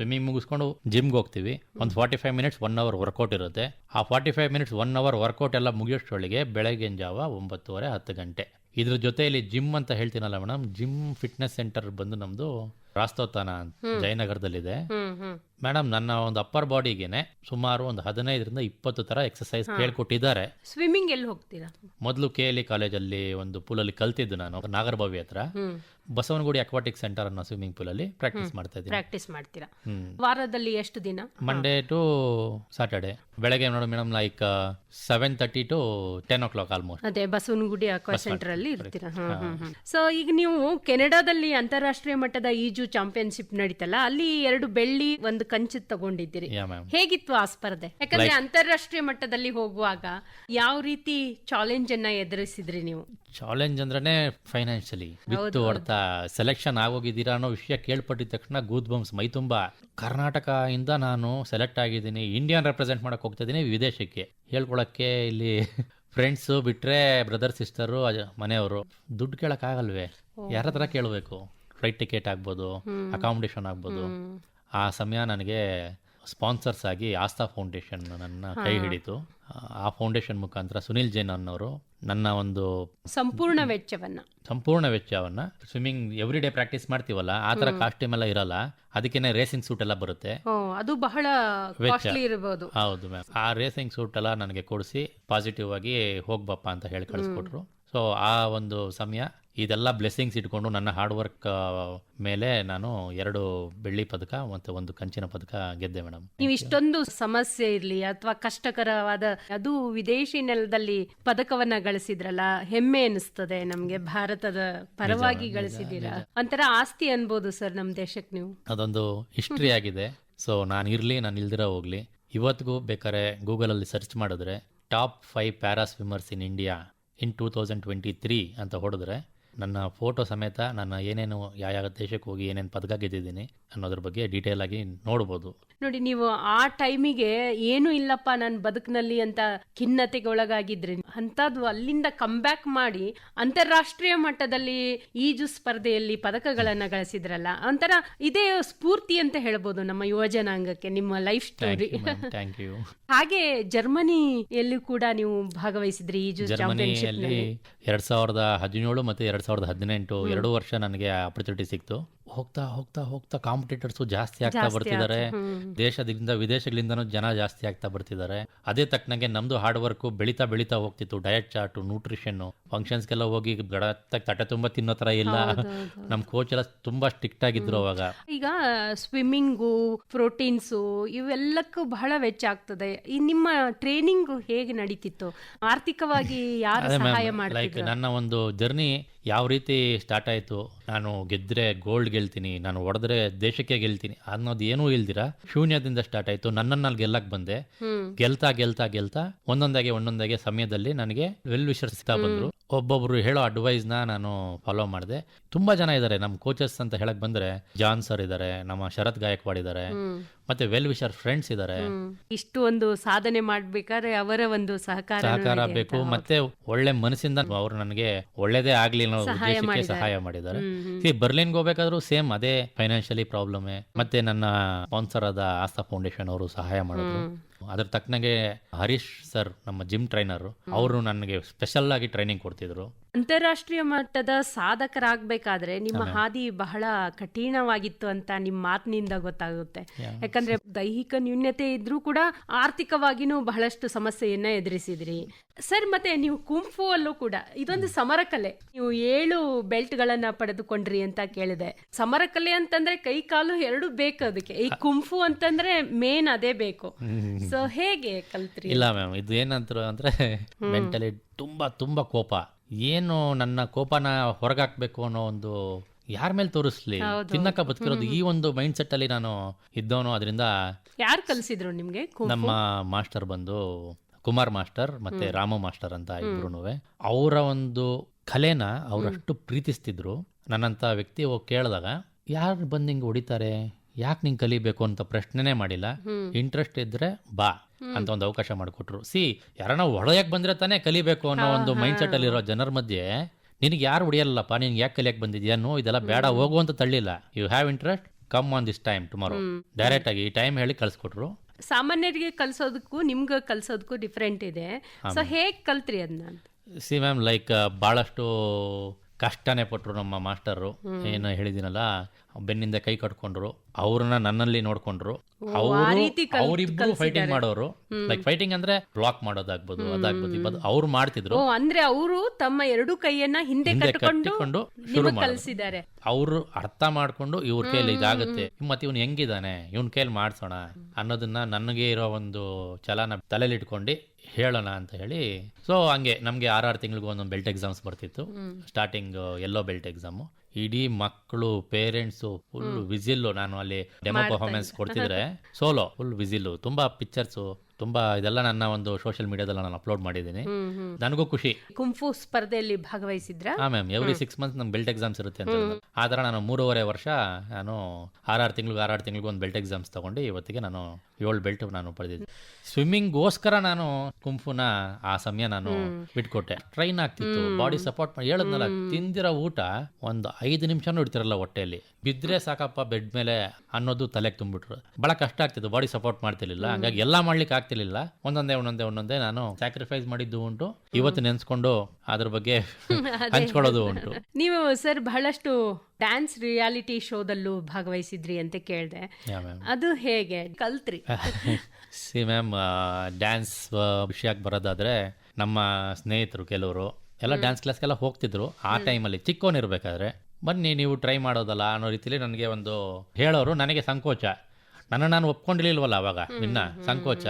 ಸ್ವಿಮ್ಮಿಂಗ್ ಮುಗಿಸ್ಕೊಂಡು ಜಿಮ್ಗೆ ಹೋಗ್ತೀವಿ. ಒಂದು forty five minutes one hour workout ಇರುತ್ತೆ. ಆ forty five minutes one hour workout ಎಲ್ಲ ಮುಗಿಯೋಷ್ಟರೊಳಗೆ ಬೆಳಗಿನ ಜಾವ ಒಂಬತ್ತುವರೆ ಹತ್ತು ಗಂಟೆ. ಇದ್ರ ಜೊತೆಯಲ್ಲಿ ಜಿಮ್ ಅಂತ ಹೇಳ್ತೀನಲ್ಲ ಮೇಡಮ್ ಜಿಮ್ ಫಿಟ್ನೆಸ್ ಸೆಂಟರ್ ಬಂದು ನಮ್ದು ರಾಸ್ತೋತಾನ ಜಯನಗರದಲ್ಲಿದೆ. ಮೇಡಮ್ ನನ್ನ ಒಂದು ಅಪ್ಪರ್ ಬಾಡಿಗೆನೆ ಸುಮಾರು ಒಂದು ಹದಿನೈದರಿಂದ ಇಪ್ಪತ್ತು ತರ ಎಕ್ಸಸೈಸ್ ಹೇಳ್ಕೊಟ್ಟಿದ್ದಾರೆ ಸ್ವಿಮ್ಮಿಂಗ್ ಎಲ್ಲಿ ಹೋಗ್ತೀರಾ? ಮೊದಲು ಕೆ ಎಲ್ ಕಾಲೇಜಲ್ಲಿ ಒಂದು ಪೂಲಲ್ಲಿ ಕಲ್ತಿದ್ದು ನಾನು ನಾಗರಭಾವಿ ಹತ್ರ. ಬಸವನಗುಡಿ ಅಕ್ವಾಟಿಕ್ ಸೆಂಟರ್ ಅನ್ನೋ ಸ್ವಿಮ್ಮಿಂಗ್ ಅಲ್ಲಿ ಪ್ರಾಕ್ಟೀಸ್ ಮಾಡ್ತಾ ಇದ್ದೀನಿ. ಪ್ರಾಕ್ಟೀಸ್ ಮಾಡ್ತೀರಾ? ವಾರದಲ್ಲಿ ಎಷ್ಟು ದಿನ? ಮಂಡೇ ಟು ಸಾಟರ್ಡೆ ಬೆಳಗ್ಗೆ ನೋಡಿ madam like seven thirty to ten o'clock almost ಅದೇ ಬಸವನಗುಡಿ ಅಕ್ವಾ ಸೆಂಟರ್ ಅಲ್ಲಿ ಇರ್ತೀರಾ? ಸೊ ಈಗ ನೀವು ಕೆನಡಾದಲ್ಲಿ ಅಂತಾರಾಷ್ಟ್ರೀಯ ಮಟ್ಟದ ಈಜು ಚಾಂಪಿಯನ್ಶಿಪ್ ನಡೀತಲ್ಲ ಅಲ್ಲಿ ಎರಡು ಬೆಳ್ಳಿ ಒಂದು ಕಂಚು ತಗೊಂಡಿದ್ದೀರಿ. ಹೇಗಿತ್ತು ಆ ಸ್ಪರ್ಧೆ? ಯಾಕಂದ್ರೆ ಅಂತಾರಾಷ್ಟ್ರೀಯ ಮಟ್ಟದಲ್ಲಿ ಹೋಗುವಾಗ ಯಾವ ರೀತಿ ಚಾಲೆಂಜ್ ಅನ್ನ ಎದುರಿಸಿದ್ರಿ ನೀವು? ಚಾಲೆಂಜ್ ಅಂದ್ರೆ ಫೈನಾನ್ಷಿಯಲಿ ಬಿತ್ತು ಹೊಡ್ತಾ ಸೆಲೆಕ್ಷನ್ ಆಗೋಗಿದ್ದೀರಾ ಅನ್ನೋ ವಿಷಯ ಕೇಳ್ಪಟ್ಟಿದ ತಕ್ಷಣ ಗೂದ್ ಬಂಪ್ಸ್ ಮೈ ತುಂಬ. ಕರ್ನಾಟಕ ಇಂದ ನಾನು ಸೆಲೆಕ್ಟ್ ಆಗಿದ್ದೀನಿ. ಇಂಡಿಯನ್ ರೆಪ್ರೆಸೆಂಟ್ ಮಾಡಕ್ ಹೋಗ್ತಾ ಇದ್ದೀನಿ ವಿದೇಶಕ್ಕೆ. ಹೇಳ್ಕೊಳಕ್ಕೆ ಇಲ್ಲಿ ಫ್ರೆಂಡ್ಸು ಬಿಟ್ರೆ ಬ್ರದರ್ ಸಿಸ್ಟರು ಮನೆಯವರು. ದುಡ್ಡು ಕೇಳಕ್ ಆಗಲ್ವೇ? ಯಾರ ಹತ್ರ ಕೇಳಬೇಕು? ಫ್ಲೈಟ್ ಟಿಕೆಟ್ ಆಗ್ಬೋದು ಅಕಾಮಿಡೇಷನ್ ಆಗ್ಬೋದು. ಆ ಸಮಯ ನನಗೆ ಸ್ಪಾನ್ಸರ್ಸ್ ಆಗಿ ಆಸ್ಥಾ ಫೌಂಡೇಶನ್ ನನ್ನ ಕೈ ಹಿಡಿತು. ಆ ಫೌಂಡೇಶನ್ ಮುಖಾಂತರ ಸುನಿಲ್ ಜೈನ್ ಅನ್ನೋರು ನನ್ನ ಒಂದು ಸಂಪೂರ್ಣ ವೆಚ್ಚವನ್ನ. ಸಂಪೂರ್ಣ ವೆಚ್ಚವನ್ನ ಸ್ವಿಮ್ಮಿಂಗ್ ಎವ್ರಿ ಡೇ ಪ್ರಾಕ್ಟೀಸ್ ಮಾಡ್ತೀವಲ್ಲ ಆ ತರ ಕಾಸ್ಟ್ಯೂಮ್ ಎಲ್ಲ ಇರಲ್ಲ ಅದಕ್ಕೇನೆ ರೇಸಿಂಗ್ ಸೂಟ್ ಎಲ್ಲ ಬರುತ್ತೆ. ಅದು ಬಹಳ ಇರಬಹುದು ಹೌದು ಮ್ಯಾಮ್ ಆ ರೇಸಿಂಗ್ ಸೂಟ್ ಎಲ್ಲ ನನಗೆ ಕೊಡಿಸಿ ಪಾಸಿಟಿವ್ ಆಗಿ ಹೋಗ್ಬಪ್ಪ ಅಂತ ಹೇಳಿ ಕಳಿಸ್ಕೊಟ್ರು. ಸೊ ಆ ಒಂದು ಸಮಯ ಇದೆಲ್ಲ ಬ್ಲೆಸ್ಸಿಂಗ್ಸ್ ಇಟ್ಕೊಂಡು ನನ್ನ ಹಾರ್ಡ್ ವರ್ಕ್ ಮೇಲೆ ನಾನು ಎರಡು ಬೆಳ್ಳಿ ಪದಕ ಮತ್ತು ಒಂದು ಕಂಚಿನ ಪದಕ ಗೆದ್ದೆ ಮೇಡಮ್ ನೀವು ಇಷ್ಟೊಂದು ಸಮಸ್ಯೆ ಇರಲಿ ಅಥವಾ ಕಷ್ಟಕರವಾದ ಅದು ವಿದೇಶಿ ನೆಲದಲ್ಲಿ ಪದಕವನ್ನ ಗಳಿಸಿದ್ರಲ್ಲ ಹೆಮ್ಮೆ ಅನಿಸ್ತದೆ ನಮ್ಗೆ ಭಾರತದ ಪರವಾಗಿ ಗಳಿಸಿದ್ದೀರಾ? ಒಂಥರ ಆಸ್ತಿ ಅನ್ಬೋದು ಸರ್ ನಮ್ ದೇಶಕ್ಕೆ ನೀವು. ಅದೊಂದು ಹಿಸ್ಟ್ರಿ ಆಗಿದೆ. ಸೊ ನಾನು ಇರಲಿ ನಾನು ಇಲ್ದಿರ ಹೋಗ್ಲಿ. ಇವತ್ತಿಗೂ ಬೇಕಾದ್ರೆ ಗೂಗಲಲ್ಲಿ ಸರ್ಚ್ ಮಾಡಿದ್ರೆ top five para swimmers in India in two thousand twenty three ಅಂತ ಹೊಡೆದ್ರೆ ನನ್ನ ಫೋಟೋ ಸಮೇತ ನನ್ನ ಏನೇನು ಯಾವ ಯಾವ ದೇಶಕ್ಕೆ ಹೋಗಿ ಏನೇನು ಪದಕ ಗೆದ್ದಿದ್ದೀನಿ ಅನ್ನೋದ್ರ ಬಗ್ಗೆ ಡೀಟೇಲ್ ಆಗಿ ನೋಡ್ಬೋದು. ನೋಡಿ ನೀವು ಆ ಟೈಮಿಗೆ ಏನು ಇಲ್ಲಪ್ಪ ನನ್ನ ಬದುಕಿನಲ್ಲಿ ಅಂತ ಖಿನ್ನತೆಗೆ ಒಳಗಾಗಿದ್ರಿ ಅಂತದ್ದು ಅಲ್ಲಿಂದ ಬ್ಯಾಕ್ ಮಾಡಿ ಅಂತಾರಾಷ್ಟ್ರೀಯ ಮಟ್ಟದಲ್ಲಿ ಈಜು ಸ್ಪರ್ಧೆಯಲ್ಲಿ ಪದಕಗಳನ್ನ ಗಳಿಸಿದ್ರಲ್ಲ ಒಂಥರ ಇದೇ ಸ್ಫೂರ್ತಿ ಅಂತ ಹೇಳ್ಬೋದು ನಮ್ಮ ಯುವಜನಾಂಗಕ್ಕೆ ನಿಮ್ಮ ಲೈಫ್ ಸ್ಟೋರಿ ಥ್ಯಾಂಕ್ ಯು ಹಾಗೆ ಜರ್ಮನಿಯಲ್ಲೂ ಕೂಡ ನೀವು ಭಾಗವಹಿಸಿದ್ರಿ ಈಜು ಎರಡ್ ಸಾವಿರದ ಹದಿನೇಳು ಮತ್ತೆ ಎರಡ್ ಸಾವಿರದ ಹದಿನೆಂಟು ಎರಡು ವರ್ಷ ನನಗೆ ಆಪರ್ಚುನಿಟಿ ಸಿಕ್ತು. ಹೋಗ್ತಾ ಹೋಗ್ತಾ ಹೋಗ್ತಾ ಕಾಂಪಿಟೇಟರ್ಸು ಜಾಸ್ತಿ ಆಗ್ತಾ ಬರ್ತಿದ್ದಾರೆ. ದೇಶದಿಂದ ವಿದೇಶಗಳಿಂದನೂ ಜನ ಜಾಸ್ತಿ ಆಗ್ತಾ ಬರ್ತಿದ್ದಾರೆ. ಅದೇ ತಕ್ಕನಂಗೆ ನಮ್ದು ಹಾರ್ಡ್ ವರ್ಕು ಬೆಳಿತಾ ಬೆಳಿತಾ ಹೋಗ್ತಿತ್ತು. ಡಯಟ್ ಚಾರ್ಟು ನ್ಯೂಟ್ರಿಷನ್ ಫಂಕ್ಷನ್ಸ್ಗೆಲ್ಲ ಹೋಗಿ ಗಡತ್ತಾಗಿ ತಟ್ಟೆ ತುಂಬಾ ತಿನ್ನೋ ತರ ಇಲ್ಲ. ನಮ್ ಕೋಚ್ ಎಲ್ಲ ತುಂಬಾ ಸ್ಟ್ರಿಕ್ಟ್ ಆಗಿದ್ರು ಅವಾಗ. ಈಗ ಸ್ವಿಮ್ಮಿಂಗು ಪ್ರೋಟೀನ್ಸು ಇವೆಲ್ಲಕ್ಕೂ ಬಹಳ ವೆಚ್ಚ ಆಗ್ತದೆ. ಈ ನಿಮ್ಮ ಟ್ರೈನಿಂಗ್ ಹೇಗೆ ನಡೀತಿತ್ತು? ಆರ್ಥಿಕವಾಗಿ ಯಾರು ಸಹಾಯ ಲೈಕ್ ನನ್ನ ಒಂದು ಜರ್ನಿ ಯಾವ ರೀತಿ ಸ್ಟಾರ್ಟ್ ಆಯಿತು? ನಾನು ಗೆದ್ರೆ ಗೋಲ್ಡ್ ಗೆಲ್ತೀನಿ ನಾನು ಹೊಡೆದ್ರೆ ದೇಶಕ್ಕೆ ಗೆಲ್ತೀನಿ ಅನ್ನೋದು ಏನೂ ಇಲ್ದಿರ? ಶೂನ್ಯದಿಂದ ಸ್ಟಾರ್ಟ್ ಆಯಿತು ನನ್ನನ್ನು ಅಲ್ಲಿ ಗೆಲ್ಲಕ್ ಬಂದೆ. ಗೆಲ್ತಾ ಗೆಲ್ತಾ ಗೆಲ್ತಾ ಒಂದೊಂದಾಗೆ ಒಂದೊಂದಾಗೆ ಸಮಯದಲ್ಲಿ ನನಗೆ ವೆಲ್ ವಿಷರ್ ಸಿಗ್ತಾ ಬಂದ್ರು. ಒಬ್ಬೊಬ್ರು ಹೇಳೋ ಅಡ್ವೈಸ್ನ ನಾನು ಫಾಲೋ ಮಾಡಿದೆ. ತುಂಬಾ ಜನ ಇದ್ದಾರೆ ನಮ್ಮ ಕೋಚಸ್ ಅಂತ ಹೇಳಕ್ ಬಂದ್ರೆ ಜಾನ್ ಸರ್ ಇದ್ದಾರೆ ನಮ್ಮ ಶರತ್ ಗಾಯಕ್ವಾಡ್ ಇದ್ದಾರೆ ಮತ್ತೆ ವೆಲ್ ವಿಶರ್ ಫ್ರೆಂಡ್ಸ್ ಇದ್ದಾರೆ. ಇಷ್ಟು ಒಂದು ಸಾಧನೆ ಮಾಡ್ಬೇಕಾದ್ರೆ ಅವರ ಒಂದು ಸಹಕಾರ ಸಹಕಾರ ಬೇಕು. ಮತ್ತೆ ಒಳ್ಳೆ ಮನಸ್ಸಿಂದ ಅವರು ನನಗೆ ಒಳ್ಳೇದೇ ಆಗ್ಲಿ ಅನ್ನೋ ಉದ್ದೇಶಕ್ಕೆ ಸಹಾಯ ಮಾಡಿದ್ದಾರೆ. ಈ ಬರ್ಲಿನ್ಗೆ ಹೋಗ್ಬೇಕಾದ್ರೂ ಸೇಮ್ ಅದೇ ಫೈನಾನ್ಷಿಯಲಿ ಪ್ರಾಬ್ಲಮ್ ಮತ್ತೆ ನನ್ನ ಸ್ಪಾನ್ಸರ್ ಆದ ಆಸ್ತಾ ಫೌಂಡೇಶನ್ ಅವರು ಸಹಾಯ ಮಾಡಿದ್ರು. ಅದ್ರ ತಕ್ಕನಾಗೆ ಹರೀಶ್ ಸರ್ ನಮ್ಮ ಜಿಮ್ ಟ್ರೈನರು ಅವರು ನನಗೆ ಸ್ಪೆಷಲ್ ಆಗಿ ಟ್ರೈನಿಂಗ್ ಕೊಡ್ತಿದ್ರು. ಅಂತಾರಾಷ್ಟ್ರೀಯ ಮಟ್ಟದ ಸಾಧಕರಾಗಬೇಕಾದ್ರೆ ನಿಮ್ಮ ಹಾದಿ ಬಹಳ ಕಠಿಣವಾಗಿತ್ತು ಅಂತ ನಿಮ್ಮ ಮಾತಿನಿಂದ ಗೊತ್ತಾಗುತ್ತೆ. ಯಾಕಂದ್ರೆ ದೈಹಿಕ ನ್ಯೂನ್ಯತೆ ಇದ್ರೂ ಕೂಡ ಆರ್ಥಿಕವಾಗಿನೂ ಬಹಳಷ್ಟು ಸಮಸ್ಯೆಯನ್ನ ಎದುರಿಸಿದ್ರಿ. ಸರ್ ಮತ್ತೆ ನೀವು ಕುಂಫು ಅಲ್ಲೂ ಕೂಡ ಇದೊಂದು ಸಮರ ಕಲೆ ನೀವು ಏಳು ಬೆಲ್ಟ್ ಗಳನ್ನ ಪಡೆದುಕೊಂಡ್ರಿ ಅಂತ ಕೇಳಿದೆ. ಸಮರ ಕಲೆ ಅಂತಂದ್ರೆ ಕೈ ಕಾಲು ಎರಡು ಬೇಕು ಅದಕ್ಕೆ. ಈ ಕುಂಫು ಅಂತಂದ್ರೆ ಮೇನ್ ಅದೇ ಬೇಕು. ಸೊ ಹೇಗೆ ಕಲ್ತ್ರಿ? ಇಲ್ಲ ಮ್ಯಾಮ್ ಇದು ಏನಂತ ಅಂದ್ರೆ ಮೆಂಟಲಿ ತುಂಬಾ ತುಂಬಾ ಕೋಪ. ಏನು ನನ್ನ ಕೋಪನ ಹೊರಗಾಕ್ಬೇಕು ಅನ್ನೋ ಒಂದು ಯಾರ ಮೇಲೆ ತೋರಿಸ್ಲಿ? ತಿನ್ನಕ ಬದುಕಿರೋದು ಈ ಒಂದು ಮೈಂಡ್ ಸೆಟ್ ಅಲ್ಲಿ ನಾನು ಇದ್ದವನು. ಅದರಿಂದ ಯಾರು ಕಲಿಸಿದ್ರು ನಿಮ್ಗೆ ನಮ್ಮ ಮಾಸ್ಟರ್ ಬಂದು ಕುಮಾರ್ ಮಾಸ್ಟರ್ ಮತ್ತೆ ರಾಮ ಮಾಸ್ಟರ್ ಅಂತ ಇಬ್ರು ಅವರ ಒಂದು ಕಲೆನ ಅವರಷ್ಟು ಪ್ರೀತಿಸ್ತಿದ್ರು. ನನ್ನಂತ ವ್ಯಕ್ತಿ ಹೋಗಿ ಕೇಳಿದಾಗ ಯಾರು ಬಂದು ಹಿಂಗೆ ಹೊಡಿತಾರೆ? ಯಾಕೆ ನಿಂಗೆ ಕಲಿಬೇಕು? ಅಂತ ಪ್ರಶ್ನೆನೇ ಮಾಡಿಲ್ಲ. ಇಂಟ್ರೆಸ್ಟ್ ಇದ್ರೆ ಬಾ. ಅಂತ ಒಂದು ಅವಕಾಶ ಮಾಡಿಕೊಟ್ರು. ಸಿ ಯಾರನ್ನ ಹೊಡೆಯಕ್ಕೆ ಬಂದ್ರೆ ತಾನೇ ಕಲಿಬೇಕು ಅನ್ನೋ ಒಂದು ಮೈಂಡ್ ಸೆಟ್ ಅಲ್ಲಿರೋ ಜನರ ಮಧ್ಯೆ ನಿನಗೆ ಯಾರು ಹೊಡೆಯಲ್ಲಪ್ಪ? ನಿನ್ ಯಾಕೆ ಕಲಿಯಕ್ ಬಂದಿದ್ಯಾ ನೋ ಇದೆಲ್ಲ ಬೇಡ ಹೋಗು ಅಂತ ತಳ್ಳಿಲ್ಲ. You have interest come on this time tomorrow direct ಆಗಿ ಈ ಟೈಮ್ ಹೇಳಿ ಕಳ್ಸಿಕೊಟ್ರು. ಸಾಮಾನ್ಯರಿಗೆ ಕಲ್ಸೋದಕ್ಕೂ ನಿಮ್ಗೆ ಕಲ್ಸೋದಕ್ಕೂ ಡಿಫ್ರೆಂಟ್ ಇದೆ. ಸೊ ಹೇಗ್ ಕಲ್ತ್ರಿ ಅದನ್ನ ಸಿ ಮ್ಯಾಮ್ ಲೈಕ್ ಬಹಳಷ್ಟು ಕಷ್ಟನೇ ಪಟ್ರು ನಮ್ಮ ಮಾಸ್ಟರು. ಏನು ಹೇಳಿದಿನಲ್ಲ ಬೆನ್ನಿಂದ ಕೈ ಕಟ್ಕೊಂಡ್ರು. ಅವ್ರನ್ನ ನನ್ನಲ್ಲಿ ನೋಡ್ಕೊಂಡ್ರು. ಅವರಿಬ್ರು ಫೈಟಿಂಗ್ ಮಾಡೋರು. ಲೈಕ್ ಫೈಟಿಂಗ್ ಅಂದ್ರೆ ಬ್ಲಾಕ್ ಮಾಡೋದಾಗ್ಬೋದು ಅದಾಗ್ಬೋದು ಅವ್ರು ಮಾಡ್ತಿದ್ರು. ಅಂದ್ರೆ ಅವರು ತಮ್ಮ ಎರಡು ಕೈಯನ್ನ ಹಿಂದೆ ಕಟ್ಟಿಕೊಂಡು ಶುರು ಕಲಿಸಿದ್ದಾರೆ. ಅವ್ರು ಅವರು ಅರ್ಥ ಮಾಡ್ಕೊಂಡು ಇವ್ರ ಕೈಲಿ ಇದಾಗುತ್ತೆ. ಮತ್ತೆ ಇವ್ನು ಹೆಂಗಿದಾನೆ? ಇವನ್ ಕೈಲಿ ಮಾಡ್ಸೋಣ ಅನ್ನೋದನ್ನ ನನಗೆ ಇರೋ ಒಂದು ಚಲನ ತಲೆಲಿ ಇಟ್ಕೊಂಡು ಹೇಳೋಣ ಅಂತ ಹೇಳಿ. ಸೊ ಹಂಗೆ ನಮ್ಗೆ ಆರಾರು ತಿಂಗಳಿಗೂ ಒಂದೊಂದು ಬೆಲ್ಟ್ ಎಕ್ಸಾಮ್ಸ್ ಬರ್ತಿತ್ತು. ಸ್ಟಾರ್ಟಿಂಗ್ ಎಲ್ಲೋ ಬೆಲ್ಟ್ ಎಕ್ಸಾಮು ಇಡೀ ಮಕ್ಕಳು ಪೇರೆಂಟ್ಸು ಫುಲ್ ವಿಸಿಲ್ ನಾನು ಅಲ್ಲಿ ಡೆಮೋ ಪರ್ಫಾರ್ಮೆನ್ಸ್ ಕೊಡ್ತಿದ್ರೆ. ಸೋಲೋ ಫುಲ್ ವಿಸಿಲ್ ತುಂಬಾ ಪಿಕ್ಚರ್ಸು ತುಂಬಾ ಇದೆಲ್ಲ ನನ್ನ ಒಂದು ಸೋಷಿಯಲ್ ಮೀಡಿಯಾದಲ್ಲಿ ನಾನು ಅಪ್ಲೋಡ್ ಮಾಡಿದ್ದೀನಿ. ನನಗೂ ಖುಷಿ. ಕುಂಫು ಸ್ಪರ್ಧೆಯಲ್ಲಿ ಭಾಗವಹಿಸಿದ್ರ? ಹಾ ಮ್ಯಾಮ್ ಎವ್ರಿ ಸಿಕ್ಸ್ ಮಂತ್ಸ್ ನಮ್ಗೆ ಬೆಲ್ಟ್ ಎಕ್ಸಾಮ್ಸ್ ಇರುತ್ತೆ ಅಂತ. ಆ ಥರ ನಾನು ಮೂರುವರೆ ವರ್ಷ ನಾನು ಆರಾರು ತಿಂಗಳು ಆರಾರು ತಿಂಗಳಿಗೆ ಒಂದು ಬೆಲ್ಟ್ ಎಕ್ಸಾಮ್ಸ್ ತಗೊಂಡು ಇವತ್ತಿಗೆ ನಾನು ಏಳು ಬೆಲ್ಟ್ ನಾನು ಪಡೆದಿದ್ದೆ ಸ್ವಿಮ್ಮಿಂಗ್ಗೋಸ್ಕರ ನಾನು ಕುಂಫುನ ಆ ಸಮಯ ನಾನು ಬಿಟ್ಕೊಟ್ಟೆ. ಟ್ರೈನ್ ಆಗ್ತಿತ್ತು ಬಾಡಿ ಸಪೋರ್ಟ್ ಮಾಡಿ ಹೇಳದ್ನಲ್ಲ ತಿಂದಿರೋ ಊಟ ಒಂದು ಐದು ನಿಮಿಷನೂ ಇಡ್ತಿರಲ್ಲ ಹೊಟ್ಟೆಯಲ್ಲಿ. ಬಿದ್ರೆ ಸಾಕಪ್ಪ ಬೆಡ್ ಮೇಲೆ ಅನ್ನೋದು ತಲೆಗೆ ತುಂಬಿಟ್ರು. ಬಹಳ ಕಷ್ಟ ಆಗ್ತಿತ್ತು ಬಾಡಿ ಸಪೋರ್ಟ್ ಮಾಡ್ತಿರ್ಲಿಲ್ಲ. ಹಂಗಾಗಿ ಎಲ್ಲ ಮಾಡ್ಲಿಕ್ಕೆ ಆಗ್ತಿರ್ಲಿಲ್ಲ. ಒಂದೊಂದೇ ಒಂದೊಂದೇ ಒಂದೊಂದೇ ನಾನು ಸ್ಯಾಕ್ರಿಫೈಸ್ ಮಾಡಿದ್ದು ಉಂಟು. ಇವತ್ತು ನೆನ್ಸ್ಕೊಂಡು ಅದ್ರ ಬಗ್ಗೆ ಹಂಚ್ಕೊಳ್ಳೋದು ಉಂಟು. ನೀವು ಸರ್ ಬಹಳಷ್ಟು ಡ್ಯಾನ್ಸ್ ರಿಯಾಲಿಟಿ ಶೋದಲ್ಲೂ ಭಾಗವಹಿಸಿದ್ರಿ ಅಂತ ಕೇಳಿದೆ. ಅದು ಹೇಗೆ? ಕಲ್ತ್ರಿ. ಸಿ ಮ್ಯಾಮ್ ಡ್ಯಾನ್ಸ್ ವಿಷಯಕ್ಕೆ ಬರೋದಾದ್ರೆ ನಮ್ಮ ಸ್ನೇಹಿತರು ಕೆಲವರು ಎಲ್ಲ ಡ್ಯಾನ್ಸ್ ಕ್ಲಾಸ್ಗೆಲ್ಲ ಹೋಗ್ತಿದ್ರು. ಆ ಟೈಮಲ್ಲಿ ಚಿಕ್ಕವನಿರ್ಬೇಕಾದ್ರೆ ಬನ್ನಿ ನೀವು ಟ್ರೈ ಮಾಡೋದಲ್ಲ ಅನ್ನೋ ರೀತಿಲಿ ನನಗೆ ಒಂದು ಹೇಳೋರು ನನಗೆ ಸಂಕೋಚ. ನನ್ನ ನಾನು ಒಪ್ಕೊಂಡಿರ್ಲಿಲ್ವಲ್ಲ ಅವಾಗ ಇನ್ನ ಸಂಕೋಚ.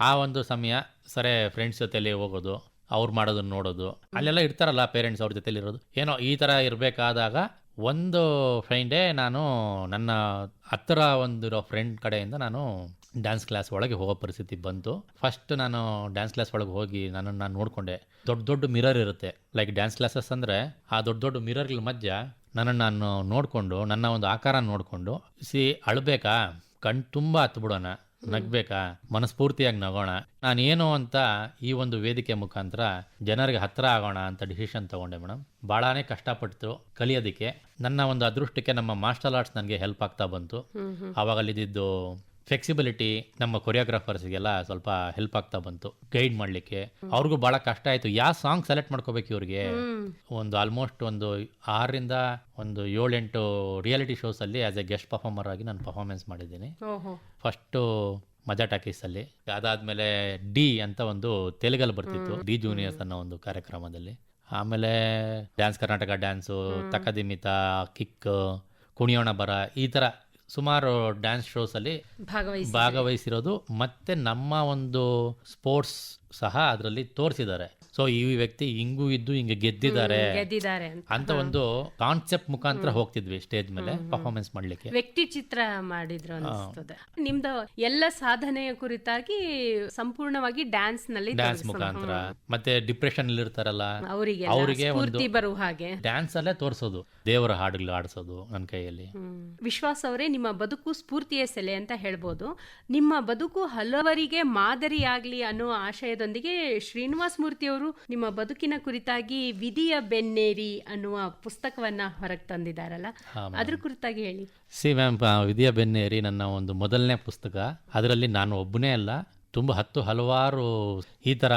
ಆ ಒಂದು ಸಮಯ ಸರಿ ಫ್ರೆಂಡ್ಸ್ ಜೊತೆಲಿ ಹೋಗೋದು ಅವ್ರು ಮಾಡೋದನ್ನ ನೋಡೋದು. ಅಲ್ಲೆಲ್ಲ ಇರ್ತಾರಲ್ಲ ಪೇರೆಂಟ್ಸ್ ಅವ್ರ ಜೊತೆಲಿ ಇರೋದು ಏನೋ ಈ ಥರ ಇರಬೇಕಾದಾಗ ಒಂದು ಫ್ರೆಂಡೇ ನಾನು ನನ್ನ ಹತ್ತಿರ ಒಂದಿರೋ ಫ್ರೆಂಡ್ ಕಡೆಯಿಂದ ನಾನು ಡ್ಯಾನ್ಸ್ ಕ್ಲಾಸ್ ಒಳಗೆ ಹೋಗೋ ಪರಿಸ್ಥಿತಿ ಬಂತು. ಫಸ್ಟ್ ನಾನು ಡ್ಯಾನ್ಸ್ ಕ್ಲಾಸ್ ಒಳಗೆ ಹೋಗಿ ನನ್ನನ್ನು ನಾನು ನೋಡಿಕೊಂಡೆ. ದೊಡ್ಡ ದೊಡ್ಡ ಮಿರರ್ ಇರುತ್ತೆ. ಲೈಕ್ ಡ್ಯಾನ್ಸ್ ಕ್ಲಾಸಸ್ ಅಂದರೆ ಆ ದೊಡ್ಡ ದೊಡ್ಡ ಮಿರರ್ಗಳ ಮಧ್ಯ ನನ್ನನ್ನು ನಾನು ನೋಡಿಕೊಂಡು ನನ್ನ ಒಂದು ಆಕಾರ ನೋಡಿಕೊಂಡು ಸಿ ಅಳಬೇಕಾ? ಕಣ್ ತುಂಬ ಹತ್ತು ಬಿಡೋಣ. ನಗ್ಬೇಕಾ? ಮನಸ್ಫೂರ್ತಿಯಾಗಿ ನಗೋಣ. ನಾನು ಏನು ಅಂತ ಈ ಒಂದು ವೇದಿಕೆ ಮುಖಾಂತರ ಜನರಿಗೆ ಹತ್ರ ಆಗೋಣ ಅಂತ ಡಿಸಿಷನ್ ತಗೊಂಡೆ ಮೇಡಮ್. ಭಾಳಾನೇ ಕಷ್ಟಪಟ್ಟು ಕಲಿಯೋದಕ್ಕೆ. ನನ್ನ ಒಂದು ಅದೃಷ್ಟಕ್ಕೆ ನಮ್ಮ ಮಾಸ್ಟರ್ ಆರ್ಟ್ಸ್ ನನಗೆ ಹೆಲ್ಪ್ ಆಗ್ತಾ ಬಂತು. ಆವಾಗ ಅಲ್ಲಿದ್ದು ಫ್ಲೆಕ್ಸಿಬಿಲಿಟಿ ನಮ್ಮ ಕೊರಿಯೋಗ್ರಾಫರ್ಸ್ಗೆಲ್ಲ ಸ್ವಲ್ಪ ಹೆಲ್ಪ್ ಆಗ್ತಾ ಬಂತು ಗೈಡ್ ಮಾಡಲಿಕ್ಕೆ. ಅವ್ರಿಗೂ ಭಾಳ ಕಷ್ಟ ಆಯಿತು. ಯಾವ ಸಾಂಗ್ ಸೆಲೆಕ್ಟ್ ಮಾಡ್ಕೋಬೇಕು ಇವ್ರಿಗೆ? ಒಂದು ಆಲ್ಮೋಸ್ಟ್ ಒಂದು ಆರರಿಂದ ಒಂದು ಏಳೆಂಟು ರಿಯಾಲಿಟಿ ಶೋಸಲ್ಲಿ ಆಸ್ ಎ ಗೆಸ್ಟ್ ಪರ್ಫಾರ್ಮರ್ ಆಗಿ ನಾನು ಪರ್ಫಾರ್ಮೆನ್ಸ್ ಮಾಡಿದ್ದೀನಿ. ಫಸ್ಟು ಮಜಾ ಟಾಕೀಸಲ್ಲಿ ಅದಾದಮೇಲೆ ಡಿ ಅಂತ ಒಂದು ತೆಲುಗಲ್ಲಿ ಬರ್ತಿತ್ತು. ಡಿ ಜೂನಿಯರ್ಸ್ ಅನ್ನೋ ಒಂದು ಕಾರ್ಯಕ್ರಮದಲ್ಲಿ. ಆಮೇಲೆ dance Karnataka dance Takadimita kick ಕುಣಿಯೋಣ ಬರ ಈ ಥರ ಸುಮಾರು ಡ್ಯಾನ್ಸ್ ಶೋಸಲ್ಲಿ ಭಾಗವಹಿಸಿ ಭಾಗವಹಿಸಿರೋದು. ಮತ್ತೆ ನಮ್ಮ ಒಂದು ಸ್ಪೋರ್ಟ್ಸ್ ಸಹ ಅದರಲ್ಲಿ ತೋರಿಸಿದ್ದಾರೆ. ಸೊ ಈ ವ್ಯಕ್ತಿ ಹಿಂಗೂ ಇದ್ದು ಹಿಂಗೆ ಗೆದ್ದಿದ್ದಾರೆ. ಅಂತ. ಒಂದು ಕಾನ್ಸೆಪ್ಟ್ ಮುಖಾಂತರ ಹೋಗ್ತಿದ್ವಿ ಸ್ಟೇಜ್ ಮೇಲೆ ಪರ್ಫಾರ್ಮೆನ್ಸ್ ಮಾಡ್ಲಿಕ್ಕೆ. ವ್ಯಕ್ತಿ ಚಿತ್ರ ಮಾಡಿದ್ರು ಅನಿಸ್ತದೆ. ನಿಮ್ದು ಎಲ್ಲ ಸಾಧನೆಯ ಕುರಿತಾಗಿ ಸಂಪೂರ್ಣವಾಗಿ ಡ್ಯಾನ್ಸ್ನಲ್ಲಿ ಡ್ಯಾನ್ಸ್ ಮುಖಾಂತರ. ಮತ್ತೆ ಡಿಪ್ರೆಷನ್ ಇರ್ತಾರಲ್ಲ ಅವರಿಗೆ ಅವರಿಗೆ ಬರುವ ಹಾಗೆ. ಡ್ಯಾನ್ಸ್ ಅಲ್ಲೇ ತೋರಿಸೋದು. ದೇವರ ಹಾಡುಗಳು ಆಡಿಸೋದು ನನ್ನ ಕೈಯಲ್ಲಿ. ವಿಶ್ವಾಸ ಅವರೇ ನಿಮ್ಮ ಬದುಕು ಸ್ಫೂರ್ತಿಯ ಸೆಲೆ ಅಂತ ಹೇಳ್ಬೋದು. ನಿಮ್ಮ ಬದುಕು ಹಲವರಿಗೆ ಮಾದರಿಯಾಗ್ಲಿ ಅನ್ನೋ ಆಶಯದೊಂದಿಗೆ ಶ್ರೀನಿವಾಸ ಮೂರ್ತಿ ಅವರು ನಿಮ್ಮ ಬದುಕಿನ ಕುರಿತಾಗಿ ವಿಧಿಯ ಬೆನ್ನೇರಿ ಅನ್ನುವ ಪುಸ್ತಕವನ್ನ ಹೊರಗೆ ತಂದಿದ್ದಾರಲ್ಲ? ಅದ್ರ ಕುರಿತಾಗಿ ಹೇಳಿ. ಸಿ ಮ್ಯಾಮ್ ವಿಧಿಯ ಬೆನ್ನೇರಿ ನನ್ನ ಒಂದು ಮೊದಲನೇ ಪುಸ್ತಕ. ಅದರಲ್ಲಿ ನಾನು ಒಬ್ಬನೇ ಅಲ್ಲ. ತುಂಬ ಹತ್ತು ಹಲವಾರು ಈ ಥರ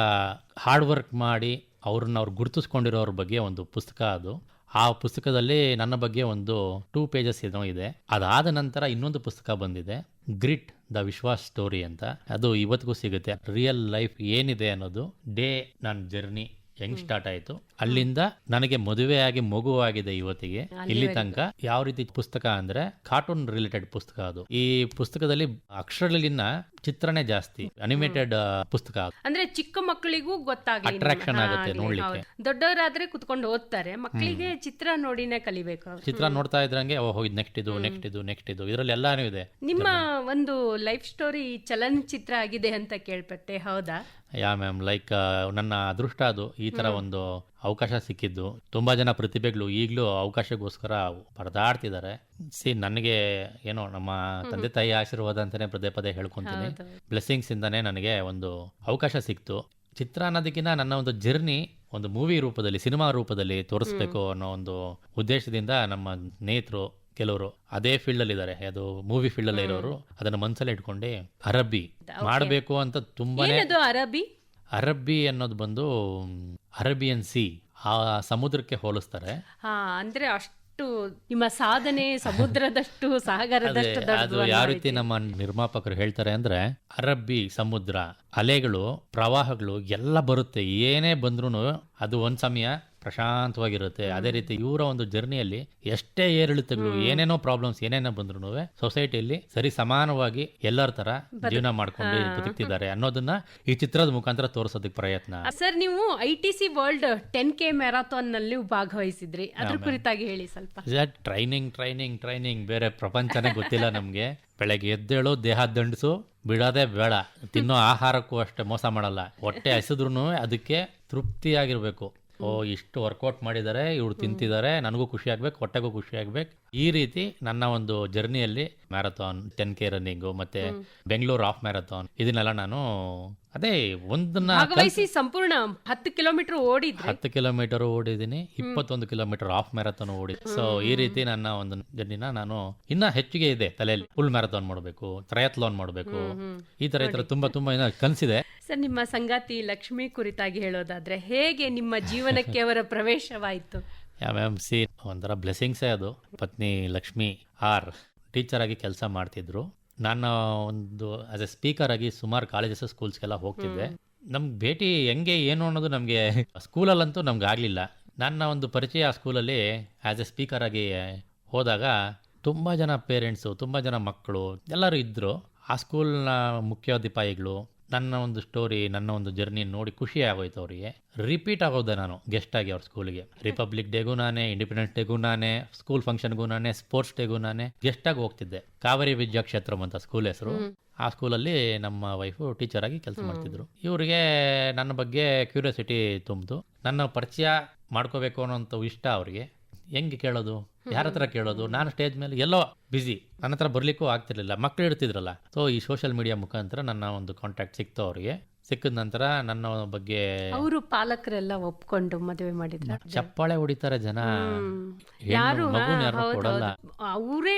ಹಾರ್ಡ್ ವರ್ಕ್ ಮಾಡಿ ಅವ್ರನ್ನ ಅವ್ರು ಗುರುತಿಸ್ಕೊಂಡಿರೋರ ಬಗ್ಗೆ ಒಂದು ಪುಸ್ತಕ ಅದು. ಆ ಪುಸ್ತಕದಲ್ಲಿ ನನ್ನ ಬಗ್ಗೆ ಒಂದು ಟೂ ಪೇಜಸ್ ಏನೋ ಇದೆ. ಅದಾದ ನಂತರ ಇನ್ನೊಂದು ಪುಸ್ತಕ ಬಂದಿದೆ. ಗ್ರಿಟ್. ದ ವಿಶ್ವಾಸ್ ಸ್ಟೋರಿ ಅಂತ. ಅದು ಇವತ್ತಿಗೂ ಸಿಗುತ್ತೆ. ರಿಯಲ್ ಲೈಫ್ ಏನಿದೆ ಅನ್ನೋದು ಡೇ ನನ್ನ ಜರ್ನಿ ಹೆಂಗ್ ಸ್ಟಾರ್ಟ್ ಆಯ್ತು. ಅಲ್ಲಿಂದ ನನಗೆ ಮದುವೆಯಾಗಿ ಆಗಿದೆ ಇವತ್ತಿಗೆ. ಇಲ್ಲಿ ತನಕ ಯಾವ ರೀತಿ ಪುಸ್ತಕ ಅಂದ್ರೆ ಕಾರ್ಟೂನ್ ರಿಲೇಟೆಡ್ ಪುಸ್ತಕ ಅದು. ಈ ಪುಸ್ತಕದಲ್ಲಿ ಅಕ್ಷರಲಿನ ಚಿತ್ರನೇ ಜಾಸ್ತಿ ಅನಿಮೇಟೆಡ್ ಪುಸ್ತಕ ಅಂದ್ರೆ ಚಿಕ್ಕ ಮಕ್ಕಳಿಗೂ ಗೊತ್ತಾಗ್ಲಿ ನಿಮ್ಮ- ಆಗುತ್ತೆ ನೋಡ್ಲಿಕ್ಕೆ. ದೊಡ್ಡವರಾದ್ರೆ ಕುತ್ಕೊಂಡು ಓದ್ತಾರೆ ಮಕ್ಕಳಿಗೆ ಚಿತ್ರ ನೋಡಿನೇ ಕಲಿಬೇಕು ಚಿತ್ರ ನೋಡ್ತಾ ಇದ್ರಂಗೆ ಓಹೋ ಇದು ನೆಕ್ಸ್ಟ್ ಇದು ನೆಕ್ಸ್ಟ್ ಇದು ನೆಕ್ಸ್ಟ್ ಇದು ಇದರಲ್ಲಿ ಎಲ್ಲಾನು ಇದೆ ನಿಮ್ಮ ಒಂದು ಲೈಫ್ ಸ್ಟೋರಿ ಚಲನಚಿತ್ರ ಆಗಿದೆ ಅಂತ ಕೇಳ್ಪಟ್ಟೆ ಹೌದಾ? ಯಾ ಮ್ಯಾಮ್ ಲೈಕ್ ನನ್ನ ಅದೃಷ್ಟ ಅದು ಈ ತರ ಒಂದು ಅವಕಾಶ ಸಿಕ್ಕಿದ್ದು. ತುಂಬ ಜನ ಪ್ರತಿಭೆಗಳು ಈಗಲೂ ಅವಕಾಶಕ್ಕೋಸ್ಕರ ಪರದಾಡ್ತಿದ್ದಾರೆ. ಸಿ ನನಗೆ ಏನೋ ನಮ್ಮ ತಂದೆ ತಾಯಿ ಆಶೀರ್ವಾದ ಅಂತಾನೆ ಪದೇ ಪದೇ ಹೇಳ್ಕೊತೀನಿ. ಬ್ಲೆಸ್ಸಿಂಗ್ಸ್ ಇಂದಾನೆ ನನಗೆ ಒಂದು ಅವಕಾಶ ಸಿಕ್ತು. ಚಿತ್ರ ಅನ್ನೋದಕ್ಕಿಂತ ನನ್ನ ಒಂದು ಜರ್ನಿ ಒಂದು ಮೂವಿ ರೂಪದಲ್ಲಿ ಸಿನಿಮಾ ರೂಪದಲ್ಲಿ ತೋರಿಸ್ಬೇಕು ಅನ್ನೋ ಒಂದು ಉದ್ದೇಶದಿಂದ ನಮ್ಮ ಸ್ನೇಹಿತರು ಕೆಲವರು ಅದೇ ಫೀಲ್ಡ್ ಅಲ್ಲಿ ಇದ್ದಾರೆ ಅದು ಮೂವಿ ಫೀಲ್ಡ್ ಅಲ್ಲಿ ಇರೋರು. ಅದನ್ನ ಮನಸ್ಸಲ್ಲಿ ಇಟ್ಕೊಂಡು ಅರಬ್ಬಿ ಮಾಡಬೇಕು ಅಂತ ತುಂಬಾನೇ ಏನದು ಅರಬಿ ಅರಬ್ಬಿ ಅನ್ನೋದು ಬಂದು ಅರೇಬಿಯನ್ ಸಿ ಆ ಸಮುದ್ರಕ್ಕೆ ಹೋಲಿಸ್ತಾರೆ. ಹಾ ಅಂದ್ರೆ ಅಷ್ಟು ನಿಮ್ಮ ಸಾಧನೆ ಸಮುದ್ರದಷ್ಟು ಸಾಗರದಷ್ಟು ಅದೇ, ಅದು ಯಾವ ರೀತಿ. ನಮ್ಮ ನಿರ್ಮಾಪಕರು ಹೇಳ್ತಾರೆ ಅಂದ್ರೆ ಅರಬ್ಬಿ ಸಮುದ್ರ ಅಲೆಗಳು ಪ್ರವಾಹಗಳು ಎಲ್ಲ ಬರುತ್ತೆ. ಏನೇ ಬಂದ್ರೂ ಅದು ಒಂದ್ ಸಮಯ ಪ್ರಶಾಂತವಾಗಿರುತ್ತೆ. ಅದೇ ರೀತಿ ಇವರ ಒಂದು ಜರ್ನಿಯಲ್ಲಿ ಎಷ್ಟೇ ಏರಿಳಿತಗಳು ಏನೇನೋ ಪ್ರಾಬ್ಲಮ್ಸ್ ಏನೇನೋ ಬಂದ್ರು ಸೊಸೈಟಿಯಲ್ಲಿ ಸರಿ ಸಮಾನವಾಗಿ ಎಲ್ಲರ ತರ ಜೀವನ ಮಾಡ್ಕೊಂಡು ಬದುಕ್ತಿದ್ದಾರೆ ಅನ್ನೋದನ್ನ ಈ ಚಿತ್ರದ ಮುಖಾಂತರ ತೋರಿಸೋದಕ್ಕೆ ಪ್ರಯತ್ನ. ಸರ್ ನೀವು I T C world ten K ಮ್ಯಾರಥಾನ್ನಲ್ಲಿ ಭಾಗವಹಿಸಿದ್ರಿ ಅದ್ರ ಕುರಿತಾಗಿ ಹೇಳಿ ಸ್ವಲ್ಪ. ಟ್ರೈನಿಂಗ್ ಟ್ರೈನಿಂಗ್ ಟ್ರೈನಿಂಗ್ ಬೇರೆ ಪ್ರಪಂಚನೇ ಗೊತ್ತಿಲ್ಲ ನಮ್ಗೆ. ಬೆಳಗ್ಗೆ ಎದ್ದೇಳು ದೇಹ ದಂಡಿಸು ಬಿಡೋದೇ ಬೇಡ. ತಿನ್ನೋ ಆಹಾರಕ್ಕೂ ಅಷ್ಟೇ ಮೋಸ ಮಾಡಲ್ಲ. ಹೊಟ್ಟೆ ಹಸಿದ್ರು ಅದಕ್ಕೆ ತೃಪ್ತಿಯಾಗಿರ್ಬೇಕು. ಓ ಇಷ್ಟು ವರ್ಕೌಟ್ ಮಾಡಿದ್ದಾರೆ ಇವ್ರು ತಿಂತಿದ್ದಾರೆ ನನಗೂ ಖುಷಿ ಆಗ್ಬೇಕು ಹೊಟ್ಟೆಗೂ ಖುಷಿ ಆಗ್ಬೇಕು. ಈ ರೀತಿ ನನ್ನ ಒಂದು ಜರ್ನಿಯಲ್ಲಿ ಮ್ಯಾರಥಾನ್ ಟೆನ್ ಕೆ ರನ್ನಿಂಗು ಮತ್ತೆ ಬೆಂಗಳೂರು ಆಫ್ ಮ್ಯಾರಥಾನ್ ಇದನ್ನೆಲ್ಲ ನಾನು ಅದೇ ಒಂದನ್ನ ಸಂಪೂರ್ಣ ಹತ್ತು ಕಿಲೋಮೀಟರ್ ಓಡಿ ಹತ್ತು ಕಿಲೋಮೀಟರ್ ಓಡಿದೀನಿ ಇಪ್ಪತ್ತೊಂದು ಕಿಲೋಮೀಟರ್ ಹಾಫ್ ಮ್ಯಾರಥಾನ್ ಓಡಿ ಸೊ ಈ ರೀತಿ ನನ್ನ ಒಂದು ಜರ್ನಿನ ನಾನು ಇನ್ನ ಹೆಚ್ಚಿಗೆ ಇದೆ ತಲೆಯಲ್ಲಿ. ಫುಲ್ ಮ್ಯಾರಥಾನ್ ಮಾಡಬೇಕು ಟ್ರಯತ್ಲಾನ್ ಮಾಡಬೇಕು. ಈ ತರ ಈ ತರ ತುಂಬಾ ತುಂಬಾ ಏನೋ ಕನಸಿದೆ ಸರ್ ನಿಮ್ಮ ಸಂಗಾತಿ ಲಕ್ಷ್ಮಿ ಕುರಿತಾಗಿ ಹೇಳೋದಾದ್ರೆ ಹೇಗೆ ನಿಮ್ಮ ಜೀವನಕ್ಕೆ ಅವರ ಪ್ರವೇಶವಾಯಿತು? ಮ್ಯಾಮ್ ಸಿ ಒಂಥರ ಬ್ಲೆಸ್ಸಿಂಗ್ಸೇ ಅದು. ಪತ್ನಿ ಲಕ್ಷ್ಮಿ ಆರ್ ಟೀಚರ್ ಆಗಿ ಕೆಲಸ ಮಾಡ್ತಿದ್ರು. ನಾನು ಒಂದು ಆಸ್ ಎ ಸ್ಪೀಕರ್ ಆಗಿ ಸುಮಾರು ಕಾಲೇಜಸ್ ಸ್ಕೂಲ್ಸ್ಗೆಲ್ಲ ಹೋಗ್ತಿದ್ದೆ. ನಮ್ಗೆ ಭೇಟಿ ಹೆಂಗೆ ಏನು ಅನ್ನೋದು ನಮಗೆ ಸ್ಕೂಲಲ್ಲಂತೂ ನಮ್ಗೆ ಆಗಲಿಲ್ಲ. ನನ್ನ ಒಂದು ಪರಿಚಯ ಆ ಸ್ಕೂಲಲ್ಲಿ ಆ್ಯಸ್ ಎ ಸ್ಪೀಕರ್ ಆಗಿ ಹೋದಾಗ ತುಂಬ ಜನ ಪೇರೆಂಟ್ಸು ತುಂಬ ಜನ ಮಕ್ಕಳು ಎಲ್ಲರೂ ಇದ್ದರು ಆ ಸ್ಕೂಲ್ನ ಮುಖ್ಯೋಪಾಧ್ಯಾಯಿಗಳು ನನ್ನ ಒಂದು ಸ್ಟೋರಿ ನನ್ನ ಒಂದು ಜರ್ನಿ ನೋಡಿ ಖುಷಿ ಆಗೋಯ್ತು ಅವರಿಗೆ. ರಿಪೀಟ್ ಆಗೋದೆ ನಾನು ಗೆಸ್ಟ್ ಆಗಿ ಅವ್ರ ಸ್ಕೂಲ್ಗೆ ರಿಪಬ್ಲಿಕ್ ಡೇಗೂ ನಾನೇ ಇಂಡಿಪೆಂಡೆನ್ಸ್ ಡೇಗೂ ನಾನೇ ಸ್ಕೂಲ್ ಫಂಕ್ಷನ್ಗೂ ನಾನೇ ಸ್ಪೋರ್ಟ್ಸ್ ಡೇಗೂ ನಾನೇ ಗೆಸ್ಟ್ ಆಗಿ ಹೋಗ್ತಿದ್ದೆ. ಕಾವೇರಿ ವಿದ್ಯಾಕ್ಷೇತ್ರಂ ಅಂತ ಸ್ಕೂಲ್ ಹೆಸರು. ಆ ಸ್ಕೂಲಲ್ಲಿ ನಮ್ಮ ವೈಫು ಟೀಚರ್ ಆಗಿ ಕೆಲಸ ಮಾಡ್ತಿದ್ರು. ಇವರಿಗೆ ನನ್ನ ಬಗ್ಗೆ ಕ್ಯೂರಿಯಾಸಿಟಿ ತುಂಬಿತು ನನ್ನ ಪರಿಚಯ ಮಾಡ್ಕೋಬೇಕು ಅನ್ನೋಂಥ ಇಷ್ಟ ಅವ್ರಿಗೆ. ಹೆಂಗೆ ಕೇಳೋದು? ಯಾರ ಹತ್ರ ಕೇಳೋದು? ನಾನು ಸ್ಟೇಜ್ ಮೇಲೆ ಎಲ್ಲೋ ಬಿಸಿ ನನ್ನ ಹತ್ರ ಬರ್ಲಿಕ್ಕೂ ಆಗ್ತಿರ್ಲಿಲ್ಲ. ಮಕ್ಳು ಇಡ್ತಿದ್ರಲ್ಲ ಸೊ ಈ ಸೋಷಿಯಲ್ ಮೀಡಿಯಾ ಮುಖಾಂತರ ನನ್ನ ಒಂದು ಕಾಂಟ್ಯಾಕ್ಟ್ ಸಿಕ್ತು ಅವರಿಗೆ. ಸಿಕ್ಕಿದ ನಂತರ ನನ್ನ ಬಗ್ಗೆ ಅವರು ಪಾಲಕರೆಲ್ಲ ಒಪ್ಕೊಂಡು ಮದುವೆ ಮಾಡಿದ್ರು. ಚಪ್ಪಾಳೆ ಹೊಡಿತಾರೆ ಜನ. ಯಾರು ಕೊಡಲ್ಲ. ಅವರೇ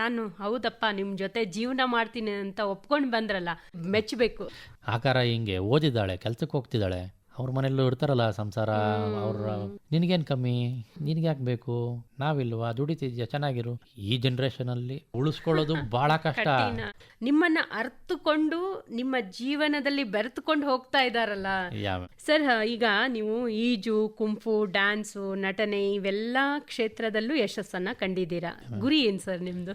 ನಾನು ಹೌದಪ್ಪ ನಿಮ್ ಜೊತೆ ಜೀವನ ಮಾಡ್ತೀನಿ ಅಂತ ಒಪ್ಕೊಂಡ್ ಬಂದ್ರಲ್ಲ ಮೆಚ್ಚಬೇಕು. ಆಕಾರ ಹಿಂಗೆ ಓದಿದ್ದಾಳೆ ಕೆಲ್ಸಕ್ಕೆ ಹೋಗ್ತಿದ್ದಾಳೆ. ಅವ್ರ ಮನೆಯಲ್ಲೂ ಇರ್ತಾರಲ್ಲ ಸಂಸಾರ ಅವ್ರ ನಿನ್ಗೇನ್ ಕಮ್ಮಿ? ನಿನಗೆ ಯಾಕೆ ಬೇಕು? ನಾವಿಲ್ವಾ? ದುಡಿತಿದ್ಯಾ? ಚೆನ್ನಾಗಿರು. ಈ ಜನರೇಷನ್ ಅಲ್ಲಿ ಉಳಿಸ್ಕೊಳ್ಳೋದು ಬಹಳ ಕಷ್ಟ. ನಿಮ್ಮನ್ನ ಅರ್ಥಕೊಂಡು ನಿಮ್ಮ ಜೀವನದಲ್ಲಿ ಬೆರೆತುಕೊಂಡು ಹೋಗ್ತಾ ಇದಾರಲ್ಲ. ಸರ್ ಈಗ ನೀವು ಈಜು ಕುಂಫು ಡ್ಯಾನ್ಸ್ ನಟನೆ ಇವೆಲ್ಲಾ ಕ್ಷೇತ್ರದಲ್ಲೂ ಯಶಸ್ಸನ್ನ ಕಂಡಿದ್ದೀರಾ? ಗುರಿ ಏನ್ ಸರ್ ನಿಮ್ದು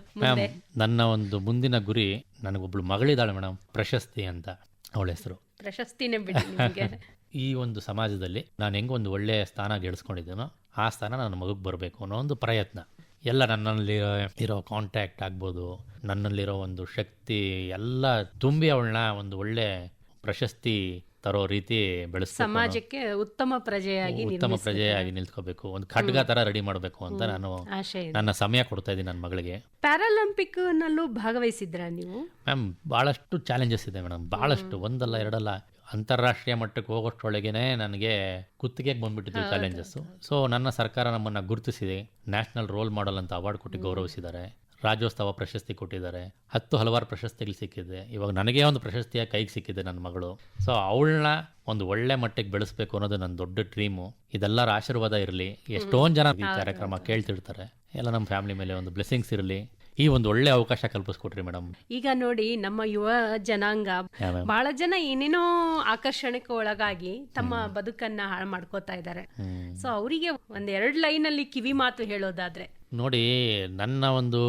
ನನ್ನ ಒಂದು ಮುಂದಿನ ಗುರಿ ನನಗೊಬ್ಳು ಮಗಳಿದ್ದಾಳೆ ಮೇಡಮ್ ಪ್ರಶಸ್ತಿ ಅಂತ. ಅವಳ ಹೆಸರು. ಪ್ರಶಸ್ತಿನೇ ಬಿಡಿ ಈ ಒಂದು ಸಮಾಜದಲ್ಲಿ ನಾನು ಹೆಂಗೆ ಒಂದು ಒಳ್ಳೆಯ ಸ್ಥಾನ ಗೆಳಿಸ್ಕೊಂಡಿದ್ದೀನೋ ಆ ಸ್ಥಾನ ನನ್ನ ಮಗುಗೆ ಬರಬೇಕು ಅನ್ನೋ ಒಂದು ಪ್ರಯತ್ನ. ಎಲ್ಲ ನನ್ನಲ್ಲಿ ಇರೋ ಕಾಂಟ್ಯಾಕ್ಟ್ ಆಗ್ಬೋದು ನನ್ನಲ್ಲಿರೋ ಒಂದು ಶಕ್ತಿ ಎಲ್ಲ ತುಂಬಿ ಅವಳನ್ನ ಒಂದು ಒಳ್ಳೆ ಪ್ರಶಸ್ತಿ ತರೋ ರೀತಿ ಬೆಳೆಸ ಸಮಾಜಕ್ಕೆ ಉತ್ತಮ ಪ್ರಜೆಯಾಗಿ ಉತ್ತಮ ಪ್ರಜೆಯಾಗಿ ನಿಲ್ತ್ಕೋಬೇಕು ಒಂದು ಖಡ್ಗ ತರ ರೆಡಿ ಮಾಡಬೇಕು ಅಂತ ನಾನು ನನ್ನ ಸಮಯ ಕೊಡ್ತಾ ಇದ್ದೀನಿ ನನ್ನ ಮಗಳಿಗೆ. ಪ್ಯಾರಾಲಿಂಪಿಕ್ ನಲ್ಲೂ ಭಾಗವಹಿಸಿದ್ರ ನೀವು? ಮ್ಯಾಮ್ ಬಹಳಷ್ಟು ಚಾಲೆಂಜಸ್ ಇದೆ ಮೇಡಮ್. ಬಹಳಷ್ಟು ಒಂದಲ್ಲ ಎರಡಲ್ಲ. ಅಂತಾರಾಷ್ಟ್ರೀಯ ಮಟ್ಟಕ್ಕೆ ಹೋಗೋಷ್ಟರೊಳಗೇನೆ ನನಗೆ ಕುತ್ತಿಗೆಗೆ ಬಂದ್ಬಿಟ್ಟಿದ್ದು ಚಾಲೆಂಜಸ್ಸು ಸೊ ನನ್ನ ಸರ್ಕಾರ ನಮ್ಮನ್ನು ಗುರುತಿಸಿದೆ. ನ್ಯಾಷನಲ್ ರೋಲ್ ಮಾಡೆಲ್ ಅಂತ ಅವಾರ್ಡ್ ಕೊಟ್ಟು ಗೌರವಿಸಿದ್ದಾರೆ. ರಾಜ್ಯೋತ್ಸವ ಪ್ರಶಸ್ತಿ ಕೊಟ್ಟಿದ್ದಾರೆ. ಹತ್ತು ಹಲವಾರು ಪ್ರಶಸ್ತಿಗಳು ಸಿಕ್ಕಿದೆ. ಇವಾಗ ನನಗೆ ಒಂದು ಪ್ರಶಸ್ತಿಯ ಕೈಗೆ ಸಿಕ್ಕಿದೆ ನನ್ನ ಮಗಳು. ಸೊ ಅವಳನ್ನ ಒಂದು ಒಳ್ಳೆ ಮಟ್ಟಿಗೆ ಬೆಳೆಸಬೇಕು ಅನ್ನೋದು ನನ್ನ ದೊಡ್ಡ ಡ್ರೀಮು ಇದೆಲ್ಲರ ಆಶೀರ್ವಾದ ಇರಲಿ. ಎಷ್ಟೊಂದು ಜನ ಈ ಕಾರ್ಯಕ್ರಮ ಕೇಳ್ತಿರ್ತಾರೆ. ಎಲ್ಲ ನಮ್ಮ ಫ್ಯಾಮಿಲಿ ಮೇಲೆ ಒಂದು ಬ್ಲೆಸ್ಸಿಂಗ್ಸ್ ಇರಲಿ. ಈ ಒಂದು ಒಳ್ಳೆ ಅವಕಾಶ ಕಲ್ಪಿಸ್ಕೊಟ್ರಿ ಮೇಡಮ್. ಈಗ ನೋಡಿ ನಮ್ಮ ಯುವ ಜನಾಂಗ ಬಹಳ ಜನ ಏನೇನೋ ಆಕರ್ಷಣೆಗೆ ಒಳಗಾಗಿ ತಮ್ಮ ಬದುಕನ್ನ ಹಾಳು ಮಾಡ್ಕೋತಾ ಇದ್ದಾರೆ. ಸೊ ಅವರಿಗೆ ಒಂದ್ ಎರಡ್ ಲೈನ್ ಅಲ್ಲಿ ಕಿವಿ ಮಾತು ಹೇಳೋದಾದ್ರೆ. ನೋಡಿ ನನ್ನ ಒಂದು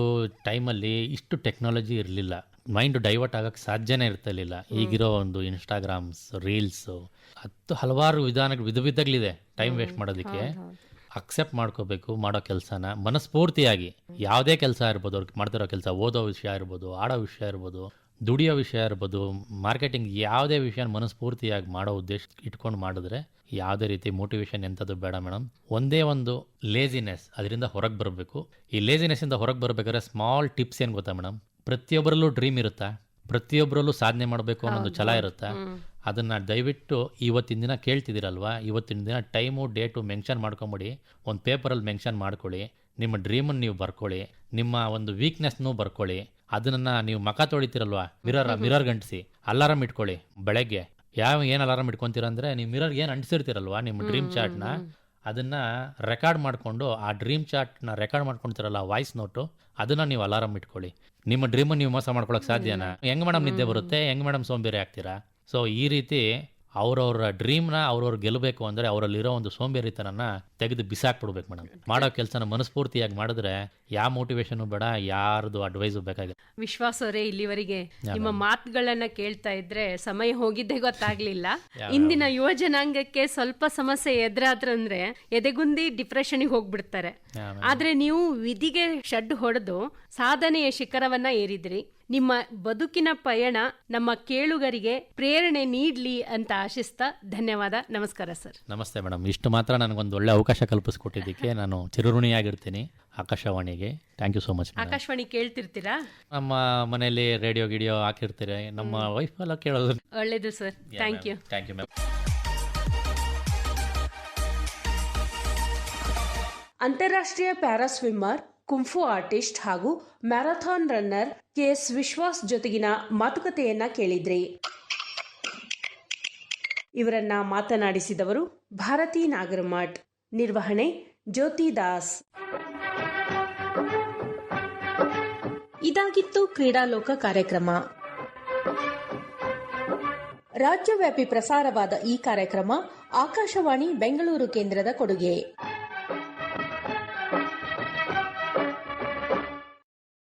ಟೈಮಲ್ಲಿ ಇಷ್ಟು ಟೆಕ್ನಾಲಜಿ ಇರಲಿಲ್ಲ. ಮೈಂಡ್ ಡೈವರ್ಟ್ ಆಗಕ್ಕೆ ಸಾಧ್ಯನೇ ಇರ್ತಿರ್ಲಿಲ್ಲ ಈಗಿರೋ ಒಂದು ಇನ್ಸ್ಟಾಗ್ರಾಮ್ಸ್ ರೀಲ್ಸ್ ಹತ್ತು ಹಲವಾರು ವಿಧಾನಗಳು ವಿಧ ವಿಧಗಳಿದೆ ಟೈಮ್ ವೇಸ್ಟ್ ಮಾಡೋದಕ್ಕೆ. ಅಕ್ಸೆಪ್ಟ್ ಮಾಡ್ಕೋಬೇಕು ಮಾಡೋ ಕೆಲಸನ ಮನಸ್ಫೂರ್ತಿಯಾಗಿ. ಯಾವುದೇ ಕೆಲಸ ಇರ್ಬೋದು ಅವ್ರಿಗೆ ಮಾಡ್ತಿರೋ ಕೆಲಸ ಓದೋ ವಿಷಯ ಇರ್ಬೋದು ಆಡೋ ವಿಷಯ ಇರ್ಬೋದು ದುಡಿಯೋ ವಿಷಯ ಇರ್ಬೋದು ಮಾರ್ಕೆಟಿಂಗ್ ಯಾವುದೇ ವಿಷಯ ಮನಸ್ಫೂರ್ತಿಯಾಗಿ ಮಾಡೋ ಉದ್ದೇಶ ಇಟ್ಕೊಂಡು ಮಾಡಿದ್ರೆ ಯಾವುದೇ ರೀತಿ ಮೋಟಿವೇಶನ್ ಎಂಥದ್ದು ಬೇಡ ಮೇಡಮ್. ಒಂದೇ ಒಂದು ಲೇಸಿನೆಸ್ ಅದರಿಂದ ಹೊರಗೆ ಬರಬೇಕು. ಈ ಲೇಸಿನೆಸ್ಸಿಂದ ಹೊರಗೆ ಬರಬೇಕಾದ್ರೆ ಸ್ಮಾಲ್ ಟಿಪ್ಸ್ ಏನು ಗೊತ್ತಾ ಮೇಡಮ್? ಪ್ರತಿಯೊಬ್ಬರಲ್ಲೂ ಡ್ರೀಮ್ ಇರುತ್ತಾ? ಪ್ರತಿಯೊಬ್ಬರಲ್ಲೂ ಸಾಧನೆ ಮಾಡಬೇಕು ಅನ್ನೋ ಒಂದು ಛಲ ಇರುತ್ತಾ? ಅದನ್ನ ದಯವಿಟ್ಟು ಇವತ್ತಿನ ದಿನ ಕೇಳ್ತಿದ್ದೀರಲ್ವ? ಇವತ್ತಿನ ದಿನ ಟೈಮು ಡೇಟು ಮೆನ್ಷನ್ ಮಾಡ್ಕೊಂಬಿಡಿ. ಒಂದು ಪೇಪರಲ್ಲಿ ಮೆನ್ಷನ್ ಮಾಡ್ಕೊಳ್ಳಿ. ನಿಮ್ಮ ಡ್ರೀಮನ್ನು ನೀವು ಬರ್ಕೊಳ್ಳಿ. ನಿಮ್ಮ ಒಂದು ವೀಕ್ನೆಸ್ನೂ ಬರ್ಕೊಳ್ಳಿ. ಅದನ್ನು ನೀವು ಮಖ ತೊಳಿತೀರಲ್ವಾ? ಮಿರರ್ ಮಿರರ್ ಗಂಟಿಸಿ. ಅಲಾರಾಮ್ ಇಟ್ಕೊಳ್ಳಿ ಬೆಳಗ್ಗೆ. ಯಾವ ಏನು ಅಲಾರಾಮ್ ಇಟ್ಕೊತೀರ ಅಂದ್ರೆ ನೀವು ಮಿರರ್ ಏನು ಅಂಟಿಸಿರ್ತೀರಲ್ವಾ ನಿಮ್ಮ ಡ್ರೀಮ್ ಚಾರ್ಟ್ನ? ಅದನ್ನ ರೆಕಾರ್ಡ್ ಮಾಡಿಕೊಂಡು ಆ ಡ್ರೀಮ್ ಚಾರ್ಟ್ನ ರೆಕಾರ್ಡ್ ಮಾಡ್ಕೊತಿರಲ್ಲ ವಾಯ್ಸ್ ನೋಟು ಅದನ್ನ ನೀವು ಅಲಾರಾಮ್ ಇಟ್ಕೊಳ್ಳಿ. ನಿಮ್ಮ ಡ್ರೀಮನ್ನು ನೀವು ಮೋಸ ಮಾಡ್ಕೊಳಕ್ಕೆ ಸಾಧ್ಯನಾ? ಹೆಂಗ್ ಮೇಡಮ್ ನಿದ್ದೆ ಬರುತ್ತೆ? ಹೆಂಗ್ ಮೇಡಮ್ ಸೋಂಬೇರಿ ಆಗ್ತೀರಾ? ಸೊ ಈ ರೀತಿ ಅವ್ರವ್ರ ಡ್ರೀಮ್ನ ಅವ್ರವ್ರು ಗೆಲ್ಲಬೇಕು ಅಂದರೆ ಅವರಲ್ಲಿರೋ ಒಂದು ಸೋಂಬೇರಿತನನ ತೆಗೆದು ಬಿಸಾಕ್ಬಿಡ್ಬೇಕು ಮೇಡಮ್ ಮಾಡೋ ಕೆಲಸನ ಮನಸ್ಫೂರ್ತಿಯಾಗಿ ಮಾಡಿದ್ರೆ ಯಾವ ಮೋಟಿವೇಶನ್ ಬೇಡ ಯಾರದು ಅಡ್ವೈಸ್ ಬೇಕಾಗಿದೆ ವಿಶ್ವಾಸ ಅವರೇ ಇಲ್ಲಿವರೆಗೆ ನಿಮ್ಮ ಮಾತುಗಳನ್ನ ಕೇಳ್ತಾ ಇದ್ರೆ ಸಮಯ ಹೋಗಿದ್ದೆ ಗೊತ್ತಾಗ್ಲಿಲ್ಲ. ಇಂದಿನ ಯುವ ಜನಾಂಗಕ್ಕೆ ಸ್ವಲ್ಪ ಸಮಸ್ಯೆ ಎದುರಾದ್ರಂದ್ರೆ ಎದೆಗುಂದಿ ಡಿಪ್ರೆಷನ್ಗೆ ಹೋಗ್ಬಿಡ್ತಾರೆ. ಆದ್ರೆ ನೀವು ವಿಧಿಗೆ ಶಡ್ ಹೊಡೆದು ಸಾಧನೆಯ ಶಿಖರವನ್ನ ಏರಿದ್ರಿ. ನಿಮ್ಮ ಬದುಕಿನ ಪಯಣ ನಮ್ಮ ಕೇಳುಗರಿಗೆ ಪ್ರೇರಣೆ ನೀಡ್ಲಿ ಅಂತ ಆಶಿಸ್ತಾ ಧನ್ಯವಾದ. ನಮಸ್ಕಾರ ಸರ್. ನಮಸ್ತೆ ಮೇಡಮ್. ಇಷ್ಟು ಮಾತ್ರ ನನಗೊಂದು ಒಳ್ಳೆ ಅವಕಾಶ ಕಲ್ಪಿಸ್ಕೊಟ್ಟಿದ್ದಕ್ಕೆ ನಾನು ಚಿರಋಣಿಯಾಗಿರ್ತೀನಿ. ಆಕಾಶವಾಣಿಗೆ. Thank you so much Akashvani ಕೇಳ್ತಿರ್ತೀರಾ? ನಮ್ಮ ಮನೆಯಲ್ಲಿ ರೇಡಿಯೋ ಗಿಡಿಯೋ ಹಾಕಿರ್ತೀರಿ. ನಮ್ಮ ವೈಫ್ ಎಲ್ಲ ಕೇಳೋದು. ಒಳ್ಳೇದು sir thank you thank you ma'am ಅಂತಾರಾಷ್ಟ್ರೀಯ para swimmer kung fu artist ಹಾಗೂ marathon runner K S Vishwas ಜೊತೆಗಿನ ಮಾತುಕತೆಯನ್ನ ಕೇಳಿದ್ರಿ. ಇವರನ್ನ ಮಾತನಾಡಿಸಿದವರು ಭಾರತಿ ನಾಗರಮಠ್ ನಿರ್ವಹಣೆ ಜ್ಯೋತಿ ದಾಸ್. ಇದಾಗಿತ್ತು ಕ್ರೀಡಾಲೋಕ ಕಾರ್ಯಕ್ರಮ. ರಾಜ್ಯವ್ಯಾಪಿ ಪ್ರಸಾರವಾದ ಈ ಕಾರ್ಯಕ್ರಮ ಆಕಾಶವಾಣಿ ಬೆಂಗಳೂರು ಕೇಂದ್ರದ ಕೊಡುಗೆ.